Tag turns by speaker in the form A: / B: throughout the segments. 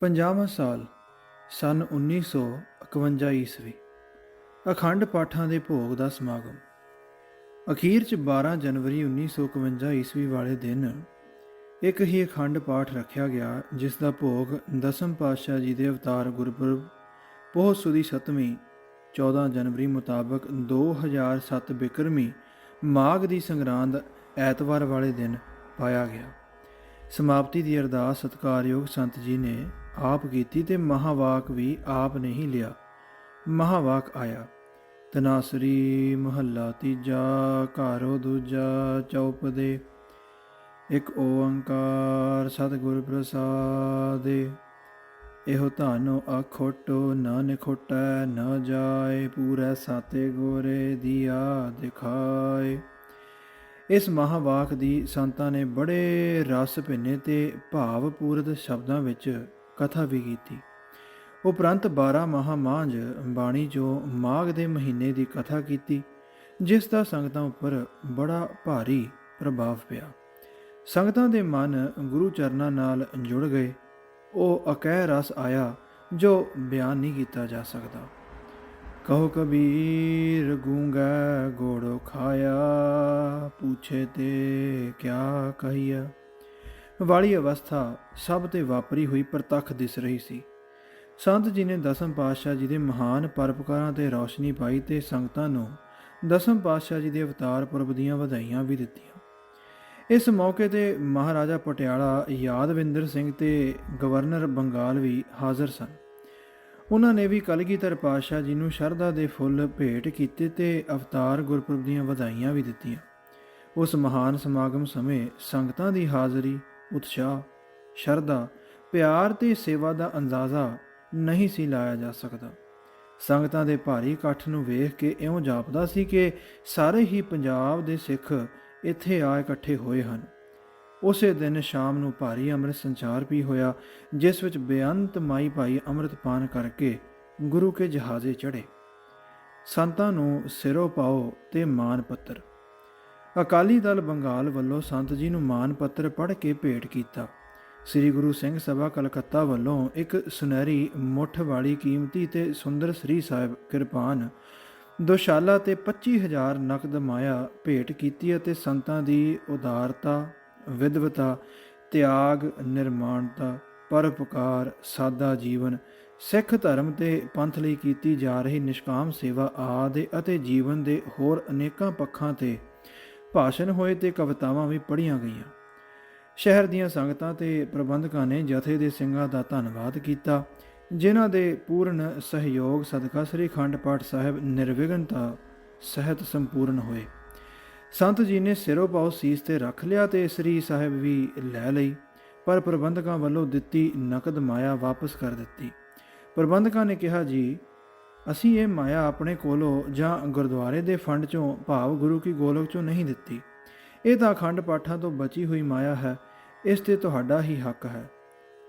A: ਪੰਜਾਹਵਾਂ ਸਾਲ, ਸਨ 1951 ਈਸਵੀ, ਅਖੰਡ ਪਾਠਾਂ ਦੇ ਭੋਗ ਦਾ ਸਮਾਗਮ। ਅਖੀਰ ਚ 12 ਜਨਵਰੀ 1951 ਈਸਵੀ ਵਾਲੇ ਦਿਨ ਇੱਕ ਹੀ ਅਖੰਡ ਪਾਠ ਰੱਖਿਆ ਗਿਆ, ਜਿਸ ਦਾ ਭੋਗ ਦਸਮ ਪਾਤਸ਼ਾਹ ਜੀ ਦੇ ਅਵਤਾਰ ਗੁਰਪੁਰਬ ਪੋਹ ਸੁਦੀ 7ਵੀਂ 14 ਜਨਵਰੀ ਮੁਤਾਬਕ 2007 ਬਿਕਰਮੀ ਮਾਘ ਦੀ ਸੰਗਰਾਂਦ ਐਤਵਾਰ ਵਾਲੇ ਦਿਨ ਪਾਇਆ ਗਿਆ। ਸਮਾਪਤੀ ਦੀ ਅਰਦਾਸ ਸਤਕਾਰਯੋਗ ਸੰਤ ਜੀ ਨੇ ਆਪ ਕੀਤੀ ਤੇ ਮਹਾਵਾਕ ਵੀ ਆਪ ਨੇ ਹੀ ਲਿਆ। ਮਹਾਵਾਕ ਆਇਆ। ਤਨਾਸਰੀ ਮਹੱਲਾ ਤੀਜਾ, ਘਰੋ ਦੂਜਾ, ਚੌਪਦੇ। ਇੱਕ ਓੰਕਾਰ ਸਤਿਗੁਰ ਪ੍ਰਸਾਦੇ। ਇਹੋ ਧਾਨੋ ਅਖੋਟੋ ਨਾ ਨਿਖੋਟੈ ਨਾ ਜਾਏ, ਪੂਰਾ ਸਾਤੇ ਗੋਰੇ ਦੀਆ ਦਿਖਾਏ। ਇਸ ਮਹਾਵਾਕ ਦੀ ਸੰਤਾਂ ਨੇ ਬੜੇ ਰਸ ਭਿੰਨੇ ਤੇ ਭਾਵਪੂਰਤ ਸ਼ਬਦਾਂ ਵਿੱਚ ਕਥਾ ਵੀ ਕੀਤੀ। ਉਪਰੰਤ 12 ਮਹਾਮਾਂਜ ਬਾਣੀ ਜੋ ਮਾਘ ਦੇ ਮਹੀਨੇ ਦੀ ਕਥਾ ਕੀਤੀ, ਜਿਸ ਦਾ ਸੰਗਤਾਂ ਉੱਪਰ ਬੜਾ ਭਾਰੀ ਪ੍ਰਭਾਵ ਪਿਆ। ਸੰਗਤਾਂ ਦੇ ਮਨ ਗੁਰੂ ਚਰਨਾਂ ਨਾਲ ਜੁੜ ਗਏ। ਉਹ ਅਕਹਿ ਰਸ ਆਇਆ ਜੋ ਬਿਆਨ ਨਹੀਂ ਕੀਤਾ ਜਾ ਸਕਦਾ। ਕਹੋ ਕਬੀਰ, ਗੂੰਗਾ ਗੋੜੋ ਖਾਇਆ, ਪੁੱਛੇ ਤੇ ਕਿਆ ਕਹੀਆ ਵਾਲੀ ਅਵਸਥਾ ਸਭ ਤੇ ਵਾਪਰੀ ਹੋਈ ਪ੍ਰਤੱਖ ਦਿਸ ਰਹੀ ਸੀ। ਸੰਤ ਜੀ ਨੇ ਦਸਮ ਪਾਤਸ਼ਾਹ ਜੀ ਦੇ ਮਹਾਨ ਪਰਪਕਾਰਾਂ ਤੇ ਰੌਸ਼ਨੀ ਪਾਈ ਤੇ ਸੰਗਤਾਂ ਨੂੰ ਦਸਮ ਪਾਤਸ਼ਾਹ ਜੀ ਦੇ ਅਵਤਾਰ ਪੁਰਬ ਦੀਆਂ ਵਧਾਈਆਂ ਵੀ ਦਿੱਤੀਆਂ। ਇਸ ਮੌਕੇ ਤੇ ਮਹਾਰਾਜਾ ਪਟਿਆਲਾ ਯਾਦਵਿੰਦਰ ਸਿੰਘ ਤੇ ਗਵਰਨਰ ਬੰਗਾਲ ਵੀ ਹਾਜ਼ਰ ਸਨ। ਉਹਨਾਂ ਨੇ ਵੀ ਕਲਗੀਧਰ ਪਾਤਸ਼ਾਹ ਜੀ ਨੂੰ ਸ਼ਰਧਾ ਦੇ ਫੁੱਲ ਭੇਟ ਕੀਤੇ ਤੇ ਅਵਤਾਰ ਗੁਰਪੁਰਬ ਦੀਆਂ ਵਧਾਈਆਂ ਵੀ ਦਿੱਤੀਆਂ। ਉਸ ਮਹਾਨ ਸਮਾਗਮ ਸਮੇਂ ਸੰਗਤਾਂ ਦੀ ਹਾਜ਼ਰੀ ਉਤਸ਼ਾਹ, ਸ਼ਰਧਾ, ਪਿਆਰ ਤੇ ਸੇਵਾ ਦਾ ਅੰਦਾਜ਼ਾ ਨਹੀਂ ਸੀ ਲਾਇਆ ਜਾ ਸਕਦਾ। ਸੰਗਤਾਂ ਦੇ ਭਾਰੀ ਇਕੱਠ ਨੂੰ ਵੇਖ ਕੇ ਇਉਂ ਜਾਪਦਾ ਸੀ ਕਿ ਸਾਰੇ ਹੀ ਪੰਜਾਬ ਦੇ ਸਿੱਖ ਇੱਥੇ ਆ ਇਕੱਠੇ ਹੋਏ ਹਨ। ਉਸੇ ਦਿਨ ਸ਼ਾਮ ਨੂੰ ਭਾਰੀ ਅੰਮ੍ਰਿਤ ਸੰਚਾਰ ਵੀ ਹੋਇਆ, ਜਿਸ ਵਿੱਚ ਬੇਅੰਤ ਮਾਈ ਭਾਈ ਅੰਮ੍ਰਿਤਪਾਨ ਕਰਕੇ ਗੁਰੂ ਕੇ ਜਹਾਜ਼ੇ ਚੜੇ ਸੰਤਾਂ ਨੂੰ ਸਿਰੋਂ ਪਾਓ ਤੇ ਮਾਨ ਪੱਤਰ। ਅਕਾਲੀ ਦਲ ਬੰਗਾਲ ਵੱਲੋਂ ਸੰਤ ਜੀ ਨੂੰ ਮਾਨ ਪੱਤਰ ਪੜ੍ਹ ਕੇ ਭੇਟ ਕੀਤਾ। ਸ੍ਰੀ ਗੁਰੂ ਸਿੰਘ ਸਭਾ ਕਲਕੱਤਾ ਵੱਲੋਂ ਇੱਕ ਸੁਨਹਿਰੀ ਮੁੱਠ ਵਾਲੀ ਕੀਮਤੀ ਤੇ ਸੁੰਦਰ ਸ੍ਰੀ ਸਾਹਿਬ ਕਿਰਪਾਨ, ਦੁਸ਼ਾਲਾ ਤੇ 25000 ਨਕਦ ਮਾਇਆ ਭੇਟ ਕੀਤੀ ਅਤੇ ਸੰਤਾਂ ਦੀ ਉਦਾਰਤਾ ਵਿਦਵਤਾ ਤਿਆਗ, ਨਿਰਮਾਣਤਾ, ਪਰਉਪਕਾਰ, ਸਾਦਾ ਜੀਵਨ, ਸਿੱਖ ਧਰਮ ਤੇ ਪੰਥ ਲਈ ਕੀਤੀ ਜਾ ਰਹੀ ਨਿਸ਼ਕਾਮ ਸੇਵਾ ਆਦਿ ਅਤੇ ਜੀਵਨ ਦੇ ਹੋਰ ਅਨੇਕਾਂ ਪੱਖਾਂ ਤੇ ਭਾਸ਼ਣ ਹੋਏ ਤੇ ਕਵਿਤਾਵਾਂ ਵੀ ਪੜ੍ਹੀਆਂ ਗਈਆਂ। ਸ਼ਹਿਰ ਦੀਆਂ ਸੰਗਤਾਂ ਤੇ ਪ੍ਰਬੰਧਕਾਂ ਨੇ ਜਥੇ ਦੇ ਸਿੰਘਾਂ ਦਾ ਧੰਨਵਾਦ ਕੀਤਾ, ਜਿਨ੍ਹਾਂ ਦੇ ਪੂਰਨ ਸਹਿਯੋਗ ਸਦਕਾ ਸ੍ਰੀ ਖੰਡ ਪਾਠ ਸਾਹਿਬ ਨਿਰਵਿਘਨਤਾ ਸਹਿਤ ਸੰਪੂਰਨ ਹੋਏ। ਸੰਤ ਜੀ ਨੇ ਸਿਰੋਂ ਪਾਉ ਸੀਸ ਤੇ ਰੱਖ ਲਿਆ ਤੇ ਸ੍ਰੀ ਸਾਹਿਬ ਵੀ ਲੈ ਲਈ, ਪਰ ਪ੍ਰਬੰਧਕਾਂ ਵੱਲੋਂ ਦਿੱਤੀ ਨਕਦ ਮਾਇਆ ਵਾਪਸ ਕਰ ਦਿੱਤੀ। ਪ੍ਰਬੰਧਕਾਂ ਨੇ ਕਿਹਾ, ਜੀ ਅਸੀਂ ਇਹ ਮਾਇਆ ਆਪਣੇ ਕੋਲੋਂ ਜਾਂ ਗੁਰਦੁਆਰੇ ਦੇ ਫੰਡ ਚੋਂ ਭਾਵ ਗੁਰੂ ਕੀ ਗੋਲਕ ਚੋਂ ਨਹੀਂ ਦਿੱਤੀ। ਇਹ ਤਾਂ ਅਖੰਡ ਪਾਠਾਂ ਤੋਂ ਬਚੀ ਹੋਈ ਮਾਇਆ ਹੈ, ਇਸ ਤੇ ਤੁਹਾਡਾ ਹੀ ਹੱਕ ਹੈ।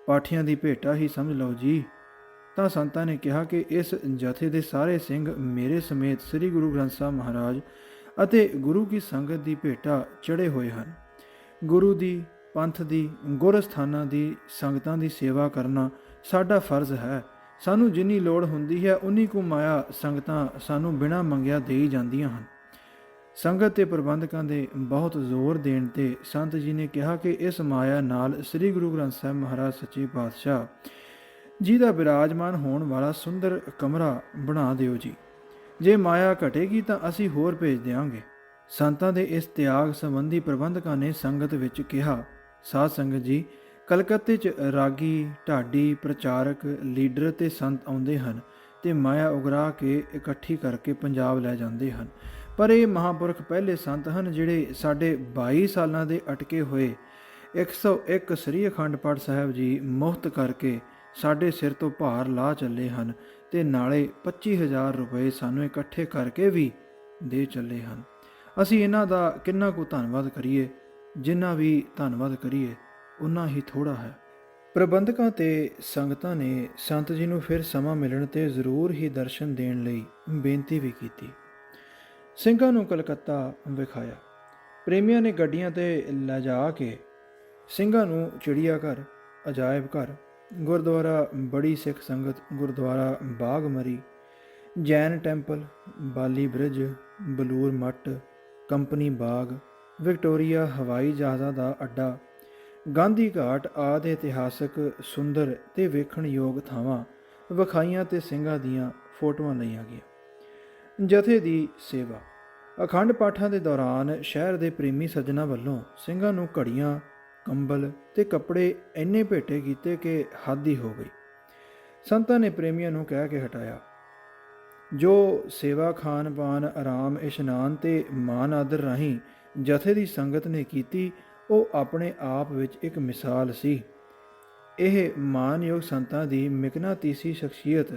A: ਪਾਠੀਆਂ ਦੀ ਭੇਟਾ ਹੀ ਸਮਝ ਲਓ ਜੀ। ਤਾਂ ਸੰਤਾਂ ਨੇ ਕਿਹਾ ਕਿ ਇਸ ਜਥੇ ਦੇ ਸਾਰੇ ਸਿੰਘ ਮੇਰੇ ਸਮੇਤ ਸ੍ਰੀ ਗੁਰੂ ਗ੍ਰੰਥ ਸਾਹਿਬ ਮਹਾਰਾਜ ਅਤੇ ਗੁਰੂ ਕੀ ਸੰਗਤ ਦੀ ਭੇਟਾ ਚੜੇ ਹੋਏ ਹਨ। ਗੁਰੂ ਦੀ, ਪੰਥ ਦੀ ਗੁਰ ਸਥਾਨਾਂ ਦੀ, ਸੰਗਤਾਂ ਦੀ ਸੇਵਾ ਕਰਨਾ ਸਾਡਾ ਫਰਜ਼ ਹੈ। ਸਾਨੂੰ ਜਿੰਨੀ ਲੋੜ ਹੁੰਦੀ ਹੈ, ਉਨੀ ਕੁ ਮਾਇਆ ਸੰਗਤਾਂ ਸਾਨੂੰ ਬਿਨਾਂ ਮੰਗਿਆ ਦੇਈ ਜਾਂਦੀਆਂ ਹਨ। ਸੰਗਤ ਤੇ ਪ੍ਰਬੰਧਕਾਂ ਦੇ ਬਹੁਤ ਜ਼ੋਰ ਦੇਣ ਤੇ ਸੰਤ ਜੀ ਨੇ ਕਿਹਾ ਕਿ ਇਸ ਮਾਇਆ ਨਾਲ ਸ੍ਰੀ ਗੁਰੂ ਗ੍ਰੰਥ ਸਾਹਿਬ ਮਹਾਰਾਜ ਸੱਚੇ ਪਾਤਸ਼ਾਹ ਜੀ ਦਾ ਬਿਰਾਜਮਾਨ ਹੋਣ ਵਾਲਾ ਸੁੰਦਰ ਕਮਰਾ ਬਣਾ ਦਿਓ ਜੀ। ਜੇ ਮਾਇਆ ਘਟੇਗੀ ਤਾਂ ਅਸੀਂ ਹੋਰ ਭੇਜ ਦੇਵਾਂਗੇ ਸੰਤਾਂ ਦੇ ਇਸ ਤਿਆਗ ਸੰਬੰਧੀ ਪ੍ਰਬੰਧਕਾਂ ਨੇ ਸੰਗਤ ਵਿੱਚ ਕਿਹਾ, ਸਾਧ ਸੰਗਤ ਜੀ ਕਲਕੱਤੇ 'ਚ ਰਾਗੀ, ਢਾਡੀ, ਪ੍ਰਚਾਰਕ, ਲੀਡਰ ਤੇ ਸੰਤ ਆਉਂਦੇ ਹਨ ਤੇ ਮਾਇਆ ਉਗਰਾ ਕੇ ਇਕੱਠੀ ਕਰਕੇ ਪੰਜਾਬ ਲੈ ਜਾਂਦੇ ਹਨ। ਪਰ ਇਹ ਮਹਾਪੁਰਖ ਪਹਿਲੇ ਸੰਤ ਹਨ ਜਿਹੜੇ ਸਾਡੇ 22 ਸਾਲਾਂ ਦੇ ਅਟਕੇ ਹੋਏ 101 ਸ੍ਰੀ ਅਖੰਡ ਪਾਠ ਸਾਹਿਬ ਜੀ ਮੁਫਤ ਕਰਕੇ ਸਾਡੇ ਸਿਰ ਤੋਂ ਭਾਰ ਲਾ ਚੱਲੇ ਹਨ ਤੇ ਨਾਲੇ 25000 ਰੁਪਏ ਸਾਨੂੰ ਇਕੱਠੇ ਕਰਕੇ ਵੀ ਦੇ ਚੱਲੇ ਹਨ। ਅਸੀਂ ਇਹਨਾਂ ਦਾ ਕਿੰਨਾ ਕੁ ਧੰਨਵਾਦ ਕਰੀਏ, ਜਿੰਨਾ ਵੀ ਧੰਨਵਾਦ ਕਰੀਏ ਉਨਾ ਹੀ ਥੋੜਾ ਹੈ। ਪ੍ਰਬੰਧਕਾਂ ਤੇ ਸੰਗਤਾਂ ਨੇ ਸੰਤ ਜੀ ਨੂੰ ਫਿਰ ਸਮਾਂ ਮਿਲਣ ਤੇ ਜ਼ਰੂਰ ਹੀ ਦਰਸ਼ਨ ਦੇਣ ਲਈ ਬੇਨਤੀ ਵੀ ਕੀਤੀ। ਸਿੰਘਾਂ ਨੂੰ ਕਲਕੱਤਾ ਵਿਖਾਇਆ। ਪ੍ਰੇਮੀਆਂ ਨੇ ਗੱਡੀਆਂ ਤੇ ਲਿਜਾ ਕੇ ਸਿੰਘਾਂ ਨੂੰ ਚਿੜੀਆ ਘਰ, ਅਜਾਇਬ ਘਰ, Gurdwara, Bari Sikh Sangat, Gurdwara Bagmari, Jain temple, Bally bridge, Belur Math company Bagh, Victoria ਹਵਾਈ ਜਹਾਜ਼ਾਂ ਦਾ ਅੱਡਾ ਗਾਂਧੀ ਘਾਟ ਆਦਿ ਇਤਿਹਾਸਕ ਸੁੰਦਰ ਤੇ ਵੇਖਣ ਯੋਗ ਥਾਵਾਂ, ਵਿਖਾਈਆਂ ਤੇ ਸਿੰਘਾਂ ਦੀਆਂ ਫੋਟੋਆਂ ਲਈਆਂ ਗਈਆਂ। ਜਥੇ ਦੀ ਸੇਵਾ। ਅਖੰਡ ਪਾਠਾਂ ਦੇ ਦੌਰਾਨ ਸ਼ਹਿਰ ਦੇ ਪ੍ਰੇਮੀ ਸੱਜਣਾ ਵੱਲੋਂ ਸਿੰਘਾਂ ਨੂੰ ਘੜੀਆਂ, ਕੰਬਲ ਤੇ ਕੱਪੜੇ ਇੰਨੇ ਭੇਟੇ ਕੀਤੇ ਕਿ ਹੱਦ ਹੀ ਹੋ ਗਈ। ਸੰਤਾਂ ਨੇ ਪ੍ਰੇਮੀਆਂ ਨੂੰ ਕਹਿ ਕੇ ਹਟਾਇਆ, ਜੋ ਸੇਵਾ ਖਾਨ ਪਾਨ ਆਰਾਮ, ਇਸ਼ਨਾਨ ਤੇ ਮਾਨ ਆਦਰ ਰਾਹੀਂ ਜਥੇ ਦੀ ਸੰਗਤ ਨੇ ਕੀਤੀ ਉਹ ਆਪਣੇ ਆਪ ਵਿੱਚ ਇੱਕ ਮਿਸਾਲ ਸੀ। ਇਹ ਮਾਨਯੋਗ ਸੰਤਾਂ ਦੀ ਮਿਕਨਾਤੀਸੀ ਸ਼ਖਸੀਅਤ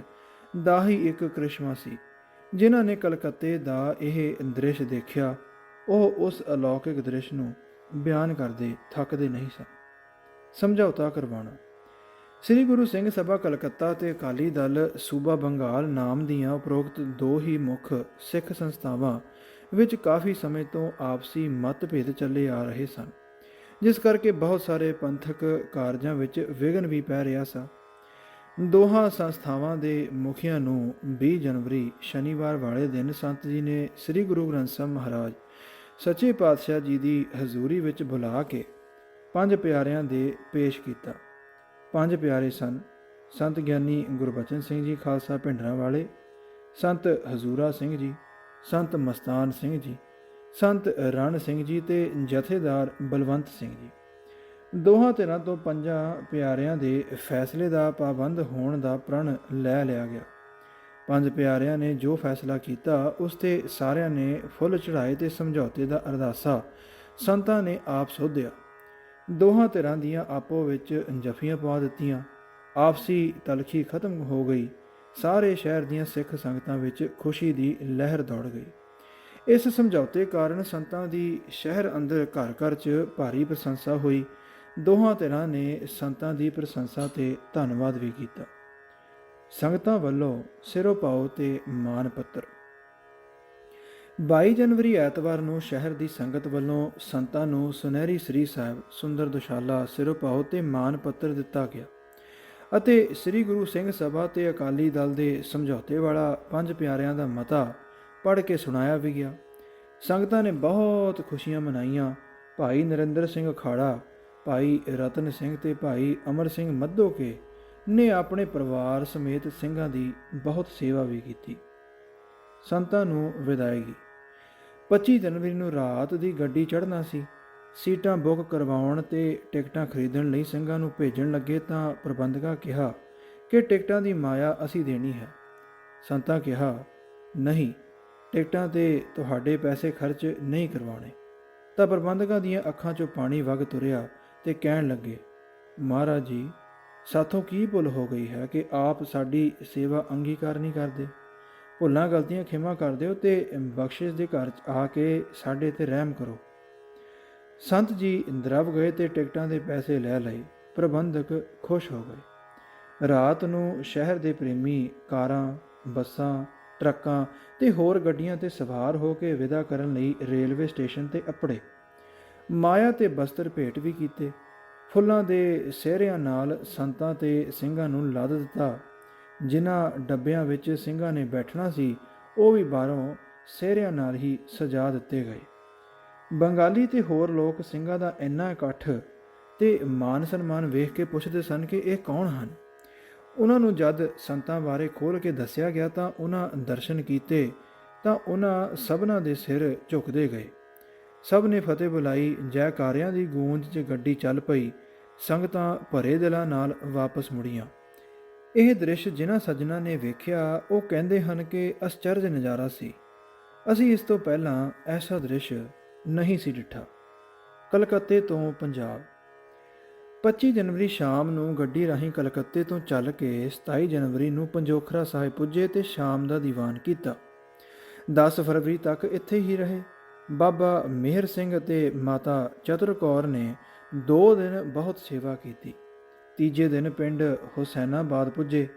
A: ਦਾ ਹੀ ਇੱਕ ਕ੍ਰਿਸ਼ਮਾ ਸੀ, ਜਿਨ੍ਹਾਂ ਨੇ ਕਲਕੱਤੇ ਦਾ ਇਹ ਦ੍ਰਿਸ਼ ਦੇਖਿਆ। ਉਹ ਉਸ ਅਲੌਕਿਕ ਦ੍ਰਿਸ਼ ਨੂੰ ਬਿਆਨ ਕਰਦੇ ਥੱਕਦੇ ਨਹੀਂ ਸਨ। ਸਮਝੌਤਾ ਕਰਵਾਉਣਾ। ਸ੍ਰੀ ਗੁਰੂ ਸਿੰਘ ਸਭਾ ਕਲਕੱਤਾ ਤੇ ਅਕਾਲੀ ਦਲ ਸੂਬਾ ਬੰਗਾਲ ਨਾਮ ਦੀਆਂ ਉਪਰੋਕਤ ਦੋ ਹੀ ਮੁੱਖ ਸਿੱਖ ਸੰਸਥਾਵਾਂ ਵਿੱਚ ਕਾਫੀ ਸਮੇਂ ਤੋਂ ਆਪਸੀ ਮਤਭੇਦ ਚੱਲੇ ਆ ਰਹੇ ਸਨ। ਜਿਸ ਕਰਕੇ ਬਹੁਤ ਸਾਰੇ ਪੰਥਕ ਕਾਰਜਾਂ ਵਿੱਚ ਵਿਘਨ ਵੀ ਪੈ ਰਿਹਾ ਸੀ। ਦੋਹਾਂ ਸੰਸਥਾਵਾਂ ਦੇ ਮੁਖੀਆਂ ਨੂੰ 20 ਜਨਵਰੀ ਸ਼ਨੀਵਾਰ ਵਾਲੇ ਦਿਨ ਸੰਤ ਜੀ ਨੇ ਸ੍ਰੀ ਗੁਰੂ ਗ੍ਰੰਥ ਸਾਹਿਬ ਮਹਾਰਾਜ, ਸੱਚੇ ਪਾਤਸ਼ਾਹ ਜੀ ਦੀ ਹਜ਼ੂਰੀ ਵਿੱਚ ਬੁਲਾ ਕੇ ਪੰਜ ਪਿਆਰਿਆਂ ਦੇ ਪੇਸ਼ ਕੀਤਾ। ਪੰਜ ਪਿਆਰੇ ਸਨ, ਸੰਤ ਗਿਆਨੀ ਗੁਰਬਚਨ ਸਿੰਘ ਜੀ, ਖਾਲਸਾ ਭਿੰਡਰਾਂ ਵਾਲੇ ਸੰਤ ਹਜ਼ੂਰਾ ਸਿੰਘ ਜੀ, ਸੰਤ ਮਸਤਾਨ ਸਿੰਘ ਜੀ ਸੰਤ ਰਣ ਸਿੰਘ ਜੀ ਤੇ ਜਥੇਦਾਰ ਬਲਵੰਤ ਸਿੰਘ ਜੀ। ਦੋਹਾਂ ਧਿਰਾਂ ਤੋਂ ਪੰਜਾਂ ਪਿਆਰਿਆਂ ਦੇ ਫੈਸਲੇ ਦਾ ਪਾਬੰਦ ਹੋਣ ਦਾ ਪ੍ਰਣ ਲੈ ਲਿਆ ਗਿਆ। ਪੰਜ ਪਿਆਰਿਆਂ ਨੇ ਜੋ ਫੈਸਲਾ ਕੀਤਾ, ਉਸ ਤੇ ਸਾਰਿਆਂ ਨੇ ਫੁੱਲ ਚੜਾਏ ਤੇ ਸਮਝੌਤੇ ਦਾ ਅਰਦਾਸਾ ਸੰਤਾਂ ਨੇ ਆਪ ਸੋਧਿਆ। ਦੋਹਾਂ ਧਿਰਾਂ ਦੀਆਂ ਆਪੋ ਵਿੱਚ ਜਫੀਆਂ ਪਾ ਦਿੱਤੀਆਂ। ਆਪਸੀ ਤਲਖੀ ਖਤਮ ਹੋ ਗਈ। ਸਾਰੇ ਸ਼ਹਿਰ ਦੀਆਂ ਸਿੱਖ ਸੰਗਤਾਂ ਵਿੱਚ ਖੁਸ਼ੀ ਦੀ ਲਹਿਰ ਦੌੜ ਗਈ। ਇਸ ਸਮਝੌਤੇ ਕਾਰਨ ਸੰਤਾਂ ਦੀ ਸ਼ਹਿਰ ਅੰਦਰ ਘਰ ਘਰ 'ਚ ਭਾਰੀ ਪ੍ਰਸ਼ੰਸਾ ਹੋਈ। ਦੋਹਾਂ ਧਿਰਾਂ ਨੇ ਸੰਤਾਂ ਦੀ ਪ੍ਰਸ਼ੰਸਾ ਤੇ ਧੰਨਵਾਦ ਵੀ ਕੀਤਾ। ਸੰਗਤਾਂ ਵੱਲੋਂ ਸਿਰੋਂ ਪਾਓ ਤੇ ਮਾਨ ਪੱਤਰ। 22 ਜਨਵਰੀ ਐਤਵਾਰ ਨੂੰ ਸ਼ਹਿਰ ਦੀ ਸੰਗਤ ਵੱਲੋਂ ਸੰਤਾਂ ਨੂੰ ਸੁਨਹਿਰੀ ਸ੍ਰੀ ਸਾਹਿਬ ਸੁੰਦਰ ਦੁਸ਼ਾਲਾ ਸਿਰੋਂ ਪਾਓ ਤੇ ਮਾਨ ਪੱਤਰ ਦਿੱਤਾ ਗਿਆ ਅਤੇ ਸ੍ਰੀ ਗੁਰੂ ਸਿੰਘ ਸਭਾ ਤੇ ਅਕਾਲੀ ਦਲ ਦੇ ਸਮਝੌਤੇ ਵਾਲਾ ਪੰਜ ਪਿਆਰਿਆਂ ਦਾ ਮਤਾ ਪੜ੍ਹ ਕੇ ਸੁਣਾਇਆ ਵੀ ਗਿਆ। ਸੰਗਤਾਂ ਨੇ ਬਹੁਤ ਖੁਸ਼ੀਆਂ ਮਨਾਈਆਂ। ਭਾਈ ਨਰਿੰਦਰ ਸਿੰਘ ਅਖਾੜਾ, ਭਾਈ ਰਤਨ ਸਿੰਘ ਤੇ ਭਾਈ ਅਮਰ ਸਿੰਘ ਮੱਧੋਕੇ ਨੇ ਆਪਣੇ ਪਰਿਵਾਰ ਸਮੇਤ ਸਿੰਘਾਂ ਦੀ ਬਹੁਤ ਸੇਵਾ ਵੀ ਕੀਤੀ। ਸੰਤਾਂ ਨੂੰ ਵਿਦਾਇਗੀ 25 ਜਨਵਰੀ ਨੂੰ ਰਾਤ ਦੀ ਗੱਡੀ ਚੜ੍ਹਨਾ ਸੀ। ਸੀਟਾਂ ਬੁੱਕ ਕਰਵਾਉਣ ਤੇ ਟਿਕਟਾਂ ਖਰੀਦਣ ਲਈ ਸਿੰਘਾਂ ਨੂੰ ਭੇਜਣ ਲੱਗੇ ਤਾਂ ਪ੍ਰਬੰਧਕਾਂ ਕਿਹਾ ਕਿ ਟਿਕਟਾਂ ਦੀ ਮਾਇਆ ਅਸੀਂ ਦੇਣੀ ਹੈ। ਸੰਤਾਂ ਕਿਹਾ, ਨਹੀਂ ਟਿਕਟਾਂ ਤੇ ਤੁਹਾਡੇ ਪੈਸੇ ਖਰਚ ਨਹੀਂ ਕਰਵਾਉਣੇ। ਤਾਂ ਪ੍ਰਬੰਧਕਾਂ ਦੀਆਂ ਅੱਖਾਂ 'ਚੋਂ ਪਾਣੀ ਵਗ ਤੁਰਿਆ ਤੇ ਕਹਿਣ ਲੱਗੇ, ਮਹਾਰਾਜ ਜੀ, ਸਾਥੋਂ ਕੀ ਭੁੱਲ ਹੋ ਗਈ ਹੈ ਕਿ ਆਪ ਸਾਡੀ ਸੇਵਾ ਅੰਗੀਕਾਰ ਨਹੀਂ ਕਰਦੇ? ਭੁੱਲਾਂ, ਗਲਤੀਆਂ ਖਿਮਾ ਕਰ ਦਿਓ ਤੇ ਬਖਸ਼ਿਸ਼ ਦੇ ਘਰ 'ਚ ਆ ਕੇ ਸਾਡੇ ਤੇ ਰਹਿਮ ਕਰੋ। ਸੰਤ ਜੀ ਦਰਵ ਗਏ ਤੇ ਟਿਕਟਾਂ ਦੇ ਪੈਸੇ ਲੈ ਲਏ। ਪ੍ਰਬੰਧਕ ਖੁਸ਼ ਹੋ ਗਏ। ਰਾਤ ਨੂੰ ਸ਼ਹਿਰ ਦੇ ਪ੍ਰੇਮੀ ਕਾਰਾਂ, ਬੱਸਾਂ ਟਰੱਕਾਂ ਤੇ ਹੋਰ ਗੱਡੀਆਂ ਤੇ ਸਵਾਰ ਹੋ ਕੇ ਵਿਦਾ ਕਰਨ ਲਈ ਰੇਲਵੇ ਸਟੇਸ਼ਨ ਤੇ ਅੱਪੜੇ। ਮਾਇਆ ਤੇ ਬਸਤਰ ਭੇਟ ਵੀ ਕੀਤੇ। ਫੁੱਲਾਂ ਦੇ ਸਿਹਰਿਆਂ ਨਾਲ ਸੰਤਾਂ ਤੇ ਸਿੰਘਾਂ ਨੂੰ ਲੱਦ ਦਿੱਤਾ। ਜਿਨ੍ਹਾਂ ਡੱਬਿਆਂ ਵਿੱਚ ਸਿੰਘਾਂ ਨੇ ਬੈਠਣਾ ਸੀ, ਉਹ ਵੀ ਬਾਹਰੋਂ ਸਿਹਰਿਆਂ ਨਾਲ ਹੀ ਸਜਾ ਦਿੱਤੇ ਗਏ। ਬੰਗਾਲੀ ਤੇ ਹੋਰ ਲੋਕ ਸਿੰਘਾਂ ਦਾ ਇੰਨਾ ਇਕੱਠ ਤੇ ਮਾਨ ਸਨਮਾਨ ਵੇਖ ਕੇ ਪੁੱਛਦੇ ਸਨ ਕਿ ਇਹ ਕੌਣ ਹਨ? ਉਹਨਾਂ ਨੂੰ ਜਦ ਸੰਤਾਂ ਬਾਰੇ ਖੋਲ ਕੇ ਦੱਸਿਆ ਗਿਆ ਤਾਂ ਉਹਨਾਂ ਦਰਸ਼ਨ ਕੀਤੇ ਤਾਂ ਉਹਨਾਂ ਸਭਨਾਂ ਦੇ ਸਿਰ ਝੁਕਦੇ ਗਏ। ਸਭ ਨੇ ਫਤਿਹ ਬੁਲਾਈ, ਜੈਕਾਰਿਆਂ ਦੀ ਗੂੰਜ 'ਚ ਗੱਡੀ ਚੱਲ ਪਈ, ਸੰਗਤਾਂ ਭਰੇ ਦਿਲਾਂ ਨਾਲ ਵਾਪਸ ਮੁੜੀਆਂ। ਇਹ ਦ੍ਰਿਸ਼ ਜਿਨ੍ਹਾਂ ਸੱਜਣਾ ਨੇ ਵੇਖਿਆ, ਉਹ ਕਹਿੰਦੇ ਹਨ ਕਿ ਅਸਚਰਜ ਨਜ਼ਾਰਾ ਸੀ। ਅਸੀਂ ਇਸ ਤੋਂ ਪਹਿਲਾਂ ਐਸਾ ਦ੍ਰਿਸ਼ ਨਹੀਂ ਸੀ ਡਿੱਠਾ। ਕਲਕੱਤੇ ਤੋਂ ਪੰਜਾਬ 25 ਜਨਵਰੀ ਸ਼ਾਮ ਨੂੰ ਗੱਡੀ ਰਾਹੀਂ ਕਲਕੱਤੇ ਤੋਂ ਚੱਲ ਕੇ 27 ਜਨਵਰੀ ਨੂੰ ਪੰਜੋਖਰਾ ਸਾਹਿਬ ਪੁੱਜੇ ਤੇ ਸ਼ਾਮ ਦਾ ਦੀਵਾਨ ਕੀਤਾ। 10 ਫਰਵਰੀ ਤੱਕ ਇੱਥੇ ਹੀ ਰਹੇ। ਬਾਬਾ ਮਿਹਰ ਸਿੰਘ ਅਤੇ ਮਾਤਾ ਚਤੁਰ ਕੌਰ ਨੇ ਦੋ ਦਿਨ ਬਹੁਤ ਸੇਵਾ ਕੀਤੀ। ਤੀਜੇ ਦਿਨ ਪਿੰਡ ਹੁਸੈਨਾਬਾਦ ਪੁੱਜੇ।